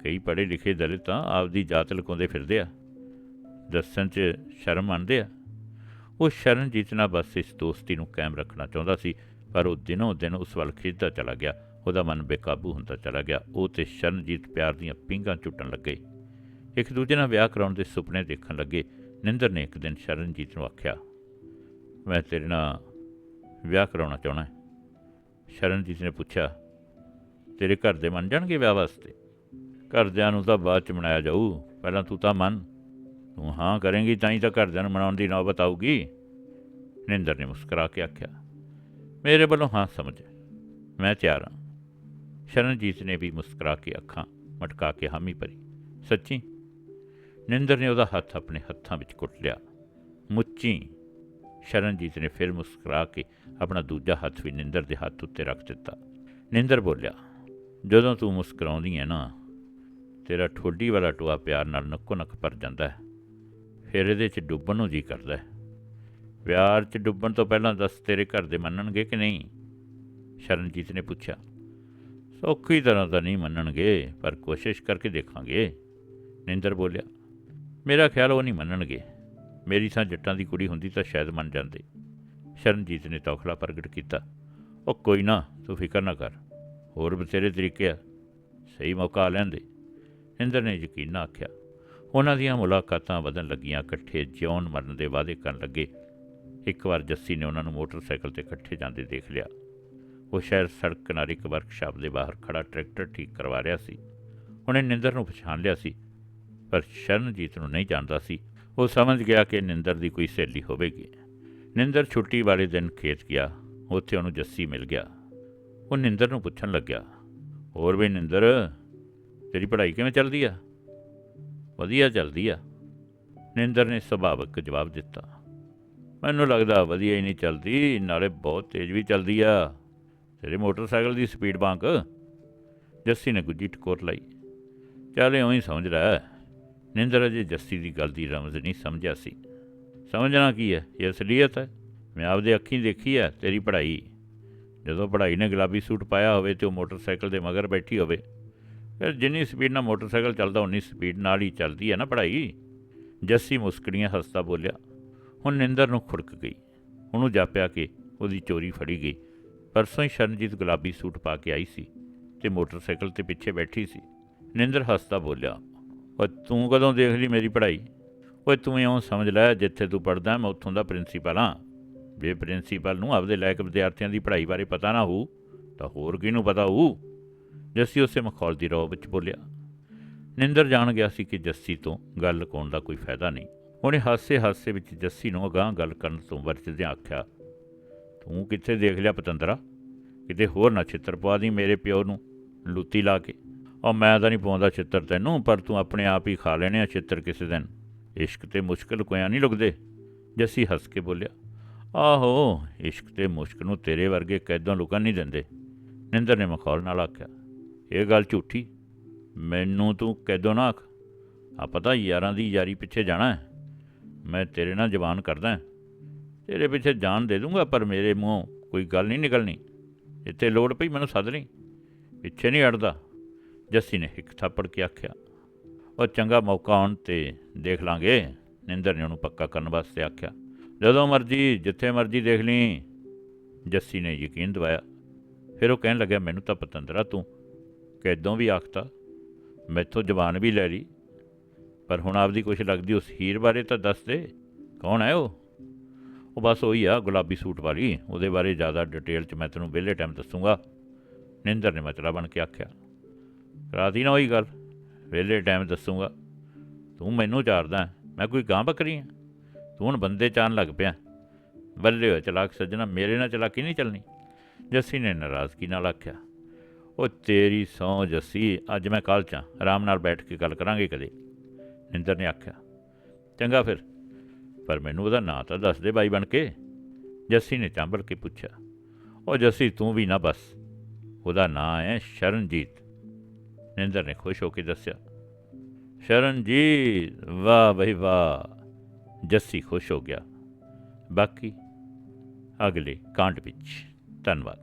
ਕਈ ਪੜ੍ਹੇ ਲਿਖੇ ਦਲਿਤ ਤਾਂ ਆਪਦੀ ਜਾਤ ਲੁਕਾਉਂਦੇ ਫਿਰਦੇ ਆ। ਦੱਸਣ 'ਚ ਸ਼ਰਮ ਮੰਨਦੇ ਆ। ਉਹ ਸ਼ਰਨਜੀਤ ਨਾਲ ਬਸ ਇਸ ਦੋਸਤੀ ਨੂੰ ਕਾਇਮ ਰੱਖਣਾ ਚਾਹੁੰਦਾ ਸੀ, ਪਰ ਉਹ ਦਿਨੋਂ ਦਿਨ ਉਸ ਵੱਲ ਖਿੱਚਦਾ ਚਲਾ ਗਿਆ, ਉਹਦਾ ਮਨ ਬੇਕਾਬੂ ਹੁੰਦਾ ਚਲਾ ਗਿਆ, ਉਹ ਤੇ ਸ਼ਰਨਜੀਤ ਪਿਆਰ ਦੀਆਂ ਪਿੰਗਾਂ ਝੁੱਟਣ ਲੱਗੇ। ਇੱਕ ਦੂਜੇ ਨਾਲ ਵਿਆਹ ਕਰਾਉਣ ਦੇ ਸੁਪਨੇ ਦੇਖਣ ਲੱਗੇ, ਨਿੰਦਰ ਨੇ ਇੱਕ ਦਿਨ ਸ਼ਰਨਜੀਤ ਨੂੰ ਆਖਿਆ, ਮੈਂ ਤੇਰੇ ਨਾਲ ਵਿਆਹ ਕਰਾਉਣਾ ਚਾਹਣਾ ਹੈ। ਸ਼ਰਨਜੀਤ ਨੇ ਪੁੱਛਿਆ, ਤੇਰੇ ਘਰ ਦੇ ਮੰਨ ਜਾਣਗੇ ਵਿਆਹ ਵਾਸਤੇ? ਘਰਦਿਆਂ ਨੂੰ ਤਾਂ ਬਾਅਦ ਚ ਮਨਾਇਆ ਜਾਊ, ਪਹਿਲਾਂ ਤੂੰ ਤਾਂ ਮੰਨ। ਤੂੰ ਹਾਂ ਕਰੇਂਗੀ, ਤਾਂ ਹੀ ਤਾਂ ਘਰਦਿਆਂ ਨੂੰ ਮਨਾਉਣ ਦੀ ਨੌਬਤ ਆਊਗੀ। ਨਿੰਦਰ ਨੇ ਮੁਸਕਰਾ ਕੇ ਆਖਿਆ, ਮੇਰੇ ਵੱਲੋਂ ਹਾਂ ਸਮਝ। ਮੈਂ ਤਿਆਰ ਹਾਂ। ਸ਼ਰਨਜੀਤ ਨੇ ਵੀ ਮੁਸਕਰਾ ਕੇ ਅੱਖਾਂ ਮਟਕਾ ਕੇ ਹਾਮੀ ਭਰੀ। ਸੱਚੀ? ਨਿੰਦਰ ਨੇ ਉਹਦਾ ਹੱਥ ਆਪਣੇ ਹੱਥਾਂ ਵਿੱਚ ਕੁੱਟ ਲਿਆ। ਮੁੱਚੀ? ਸ਼ਰਨਜੀਤ ਨੇ ਫਿਰ ਮੁਸਕਰਾ ਕੇ ਆਪਣਾ ਦੂਜਾ ਹੱਥ ਵੀ ਨਿੰਦਰ ਦੇ ਹੱਥ ਉੱਤੇ ਰੱਖ ਦਿੱਤਾ। ਨਿੰਦਰ ਬੋਲਿਆ, ਜਦੋਂ ਤੂੰ ਮੁਸਕਰਾਉਂਦੀ ਹੈ ਨਾ, ਤੇਰਾ ਠੋਡੀ ਵਾਲਾ ਟੋਆ ਪਿਆਰ ਨਾਲ ਨੱਕੋ ਨੱਕ ਭਰ ਜਾਂਦਾ ਹੈ। ਫਿਰ ਇਹਦੇ 'ਚ ਡੁੱਬਣ ਨੂੰ ਜੀ ਕਰਦਾ ਹੈ। ਪਿਆਰ 'ਚ ਡੁੱਬਣ ਤੋਂ ਪਹਿਲਾਂ ਦੱਸ ਤੇਰੇ ਘਰ ਦੇ ਮੰਨਣਗੇ ਕਿ ਨਹੀਂ? ਸ਼ਰਨਜੀਤ ਨੇ ਪੁੱਛਿਆ। ਸੌਖੀ ਤਰ੍ਹਾਂ ਤਾਂ ਨਹੀਂ ਮੰਨਣਗੇ, ਪਰ ਕੋਸ਼ਿਸ਼ ਕਰਕੇ ਦੇਖਾਂਗੇ। ਨਿੰਦਰ ਬੋਲਿਆ, ਮੇਰਾ ਖਿਆਲ ਉਹ ਨਹੀਂ ਮੰਨਣਗੇ। ਮੇਰੀ ਤਾਂ ਜੱਟਾਂ ਦੀ ਕੁੜੀ ਹੁੰਦੀ ਤਾਂ ਸ਼ਾਇਦ ਮੰਨ ਜਾਂਦੇ। ਸ਼ਰਨਜੀਤ ਨੇ ਤੌਖਲਾ ਪ੍ਰਗਟ ਕੀਤਾ, ਉਹ ਕੋਈ ਨਾ, ਤੂੰ ਫਿਕਰ ਨਾ ਕਰ। ਹੋਰ ਬਥੇਰੇ ਤਰੀਕੇ ਆ। ਸਹੀ ਮੌਕਾ ਆ ਲੈਂਦੇ। ਇੰਦਰ ਨੇ ਯਕੀਨ ਨਾ ਆਖਿਆ। ਉਹਨਾਂ ਦੀਆਂ ਮੁਲਾਕਾਤਾਂ ਵਧਣ ਲੱਗੀਆਂ। ਇਕੱਠੇ ਜਿਉਣ ਮਰਨ ਦੇ ਵਾਅਦੇ ਕਰਨ ਲੱਗੇ। ਇੱਕ ਵਾਰ ਜੱਸੀ ਨੇ ਉਹਨਾਂ ਨੂੰ ਮੋਟਰਸਾਈਕਲ ਤੇ ਇਕੱਠੇ ਜਾਂਦੇ ਦੇਖ ਲਿਆ। ਉਹ ਸ਼ਹਿਰ ਸੜਕ ਕਿਨਾਰੇ ਇੱਕ ਵਰਕਸ਼ਾਪ ਦੇ ਬਾਹਰ ਖੜਾ ਟਰੈਕਟਰ ਠੀਕ ਕਰਵਾ ਰਿਹਾ ਸੀ। ਉਹਨੇ ਨਿੰਦਰ ਨੂੰ ਪਛਾਣ ਲਿਆ ਸੀ, ਪਰ ਸ਼ਰਨਜੀਤ ਨੂੰ ਨਹੀਂ ਜਾਣਦਾ ਸੀ। ਉਹ ਸਮਝ ਗਿਆ ਕਿ ਨਿੰਦਰ ਦੀ ਕੋਈ ਸਹੇਲੀ ਹੋਵੇਗੀ। ਨਿੰਦਰ ਛੁੱਟੀ ਵਾਲੇ ਦਿਨ ਖੇਤ ਗਿਆ। ਉੱਥੇ ਉਹਨੂੰ ਜੱਸੀ ਮਿਲ ਗਿਆ। ਉਹ ਨਿੰਦਰ ਨੂੰ ਪੁੱਛਣ ਲੱਗਿਆ, ਹੋਰ ਵੀ ਨਿੰਦਰ, ਤੇਰੀ ਪੜ੍ਹਾਈ ਕਿਵੇਂ ਚੱਲਦੀ ਆ? ਵਧੀਆ ਚੱਲਦੀ ਆ। ਨਿੰਦਰ ਨੇ ਸੁਭਾਵਕ ਜਵਾਬ ਦਿੱਤਾ। ਮੈਨੂੰ ਲੱਗਦਾ ਵਧੀਆ ਹੀ ਨਹੀਂ ਚੱਲਦੀ, ਨਾਲੇ ਬਹੁਤ ਤੇਜ਼ ਵੀ ਚੱਲਦੀ ਆ। ਤੇਰੇ ਮੋਟਰਸਾਈਕਲ ਦੀ ਸਪੀਡ ਬਾਂਕ। ਜੱਸੀ ਨੇ ਗੁੱਜੀ ਟਕੋਰ ਲਈ। ਚੱਲ ਇਉਂ ਹੀ ਸਮਝ ਰਿਹਾ ਨਿੰਦਰ ਅਜੇ ਜੱਸੀ ਦੀ ਗੱਲ ਦੀ ਰਮਜ਼ ਨਹੀਂ ਸਮਝਿਆ ਸੀ। ਸਮਝਣਾ ਕੀ ਹੈ? ਇਹ ਅਸਲੀਅਤ ਹੈ। ਮੈਂ ਆਪਦੇ ਅੱਖੀਂ ਦੇਖੀ ਹੈ ਤੇਰੀ ਪੜ੍ਹਾਈ। ਜਦੋਂ ਪੜ੍ਹਾਈ ਨੇ ਗੁਲਾਬੀ ਸੂਟ ਪਾਇਆ ਹੋਵੇ ਤੇ ਉਹ ਮੋਟਰਸਾਈਕਲ ਦੇ ਮਗਰ ਬੈਠੀ ਹੋਵੇ। ਫਿਰ ਜਿੰਨੀ ਸਪੀਡ ਨਾਲ ਮੋਟਰਸਾਈਕਲ ਚੱਲਦਾ, ਉਨੀ ਸਪੀਡ ਨਾਲ ਹੀ ਚੱਲਦੀ ਹੈ ਨਾ ਪੜ੍ਹਾਈ। ਜੱਸੀ ਮੁਸਕੜੀਆਂ ਹੱਸਦਾ ਬੋਲਿਆ, ਹੁਣ ਨਿੰਦਰ ਨੂੰ ਖੁੜਕ ਗਈ। ਉਹਨੂੰ ਜਾਪਿਆ ਕਿ ਉਹਦੀ ਚੋਰੀ ਫੜੀ ਗਈ। ਪਰਸੋਂ ਹੀ ਸ਼ਰਨਜੀਤ ਗੁਲਾਬੀ ਸੂਟ ਪਾ ਕੇ ਆਈ ਸੀ ਤੇ ਮੋਟਰਸਾਈਕਲ ਤੇ ਪਿੱਛੇ ਬੈਠੀ ਸੀ। ਨਿੰਦਰ ਹੱਸਦਾ ਬੋਲਿਆ, ਓਏ ਤੂੰ ਕਦੋਂ ਦੇਖ ਲਈ ਮੇਰੀ ਪੜ੍ਹਾਈ? ਓਏ ਤੂੰ ਇਉਂ ਸਮਝ ਲੈ, ਜਿੱਥੇ ਤੂੰ ਪੜਦਾ ਮੈਂ ਉੱਥੋਂ ਦਾ ਪ੍ਰਿੰਸੀਪਲ ਹਾਂ। ਜੇ ਪ੍ਰਿੰਸੀਪਲ ਨੂੰ ਆਪਦੇ ਲਾਇਕ ਵਿਦਿਆਰਥੀਆਂ ਦੀ ਪੜ੍ਹਾਈ ਬਾਰੇ ਪਤਾ ਨਾ ਹੋਊ, ਤਾਂ ਹੋਰ ਕਿਹਨੂੰ ਪਤਾ ਹੋਊ? ਜੱਸੀ ਉਸੇ ਮਖੌਲ ਦੀ ਰੋ ਵਿੱਚ ਬੋਲਿਆ, ਨਿੰਦਰ ਜਾਣ ਗਿਆ ਸੀ ਕਿ ਜੱਸੀ ਤੋਂ ਗੱਲ ਲੁਕਾਉਣ ਦਾ ਕੋਈ ਫਾਇਦਾ ਨਹੀਂ। ਉਹਨੇ ਹਾਸੇ-ਹਾਸੇ ਵਿੱਚ ਜੱਸੀ ਨੂੰ ਅਗਾਂਹ ਗੱਲ ਕਰਨ ਤੋਂ ਵਰਜਦਿਆਂ ਆਖਿਆ, ਤੂੰ ਕਿੱਥੇ ਦੇਖ ਲਿਆ ਪਤੰਦਰਾ? ਕਿਤੇ ਹੋਰ ਨਾ ਛਿੱਤਰ ਪਵਾ ਦੀ ਮੇਰੇ ਪਿਓ ਨੂੰ ਲੁੱਤੀ ਲਾ ਕੇ। ਉਹ ਮੈਂ ਤਾਂ ਨਹੀਂ ਪਾਉਂਦਾ ਛਿੱਤਰ ਤੈਨੂੰ, ਪਰ ਤੂੰ ਆਪਣੇ ਆਪ ਹੀ ਖਾ ਲੈਣੇ ਆ ਛਿੱਤਰ ਕਿਸੇ ਦਿਨ। ਇਸ਼ਕ ਤੇ ਮੁਸ਼ਕਲ ਕੋਇਆ ਨਹੀਂ ਲੁਕਦੇ। ਜੱਸੀ ਹੱਸ ਕੇ ਬੋਲਿਆ, ਆਹੋ, ਇਸ਼ਕ ਤੇ ਮੁਸ਼ਕ ਨੂੰ ਤੇਰੇ ਵਰਗੇ ਕੈਦੋਂ ਲੁਕਣ ਨਹੀਂ ਦਿੰਦੇ। ਨਿੰਦਰ ਨੇ ਮਖੌਲ ਨਾਲ ਆਖਿਆ ਇਹ ਗੱਲ ਝੂਠੀ। ਮੈਨੂੰ ਤੂੰ ਕੈਦੋਂ ਨਾ ਆਖ। ਆ ਪਤਾ ਯਾਰਾਂ ਦੀ ਯਾਰੀ ਪਿੱਛੇ ਜਾਣਾ ਹੈ। ਮੈਂ ਤੇਰੇ ਨਾਲ ਜ਼ਬਾਨ ਕਰਦਾ ਤੇਰੇ ਪਿੱਛੇ ਜਾਨ ਦੇ ਦੂੰਗਾ, ਪਰ ਮੇਰੇ ਮੂੰਹੋਂ ਕੋਈ ਗੱਲ ਨਹੀਂ ਨਿਕਲਣੀ। ਇੱਥੇ ਲੋੜ ਪਈ ਮੈਨੂੰ ਸੱਦ ਲਈ ਪਿੱਛੇ ਨਹੀਂ ਅੜਦਾ ਜੱਸੀ ਨੇ ਇੱਕ ਥਾਪੜ ਕੇ ਆਖਿਆ, ਉਹ ਚੰਗਾ ਮੌਕਾ ਆਉਣ ਤੇ ਦੇਖ ਲਾਂਗੇ। ਨਿੰਦਰ ਨੇ ਉਹਨੂੰ ਪੱਕਾ ਕਰਨ ਵਾਸਤੇ ਆਖਿਆ, ਜਦੋਂ ਮਰਜ਼ੀ, ਜਿੱਥੇ ਮਰਜ਼ੀ ਦੇਖ ਲਈ। ਜੱਸੀ ਨੇ ਯਕੀਨ ਦਿਵਾਇਆ। ਫਿਰ ਉਹ ਕਹਿਣ ਲੱਗਿਆ, ਮੈਨੂੰ ਤਾਂ ਪਤੰਦਰਾ ਤੂੰ ਕਿਦੋਂ ਵੀ ਆਖਤਾ, ਮੈਥੋਂ ਜ਼ਬਾਨ ਵੀ ਲੈ ਲਈ, ਪਰ ਹੁਣ ਆਪਦੀ ਕੁਛ ਲੱਗਦੀ ਉਸ ਹੀਰ ਬਾਰੇ ਤਾਂ ਦੱਸ ਦੇ, ਕੌਣ ਹੈ ਉਹ? ਉਹ ਬਸ ਉਹੀ ਆ, ਗੁਲਾਬੀ ਸੂਟ ਵਾਲੀ, ਉਹਦੇ ਬਾਰੇ ਜ਼ਿਆਦਾ ਡਿਟੇਲ 'ਚ ਮੈਂ ਤੈਨੂੰ ਵਿਹਲੇ ਟਾਈਮ ਦੱਸੂਗਾ। ਨਿੰਦਰ ਨੇ ਮਤਲਬ ਬਣ ਕੇ ਆਖਿਆ, ਰਾਤੀ ਨਾ ਹੋਈ ਗੱਲ, ਵਿਹਲੇ ਟਾਈਮ ਦੱਸੂਗਾ। ਤੂੰ ਮੈਨੂੰ ਚਾਰਦਾ ਮੈਂ ਕੋਈ ਗਾਂ ਬੱਕਰੀ ਆ ਤੂੰ ਹੁਣ ਬੰਦੇ ਚਾਣ ਲੱਗ ਪਿਆ, ਬੱਲੇ ਹੋਏ ਚਲਾਕ ਸੱਜਣਾ, ਮੇਰੇ ਨਾਲ ਚਲਾਕੀ ਨਹੀਂ ਚੱਲਣੀ? ਜੱਸੀ ਨੇ ਨਾਰਾਜ਼ਗੀ ਨਾਲ ਆਖਿਆ ਉਹ ਤੇਰੀ ਸਹੁੰ ਜੱਸੀ ਅੱਜ ਮੈਂ ਕੱਲ੍ਹ ਚ ਆਰਾਮ ਨਾਲ ਬੈਠ ਕੇ ਗੱਲ ਕਰਾਂਗੇ ਕਦੇ। ਨਿੰਦਰ ਨੇ ਆਖਿਆ, ਚੰਗਾ ਫਿਰ, ਪਰ ਮੈਨੂੰ ਉਹਦਾ ਨਾਂ ਤਾਂ ਦੱਸ ਦੇ ਬਾਈ ਬਣ ਕੇ। ਜੱਸੀ ਨੇ ਚਾਂਬਲ ਕੇ ਪੁੱਛਿਆ, ਉਹ ਜੱਸੀ ਤੂੰ ਵੀ ਨਾ ਬਸ, ਉਹਦਾ ਨਾਂ ਹੈ ਸ਼ਰਨਜੀਤ। ਨਿੰਦਰ ਨੇ ਖੁਸ਼ ਹੋ ਕੇ ਦੱਸਿਆ, ਸ਼ਰਨਜੀਤ, ਵਾਹ ਬਈ ਵਾਹ। ਜੱਸੀ ਖੁਸ਼ ਹੋ ਗਿਆ, ਬਾਕੀ ਅਗਲੇ ਕਾਂਡ ਵਿੱਚ ਧੰਨਵਾਦ।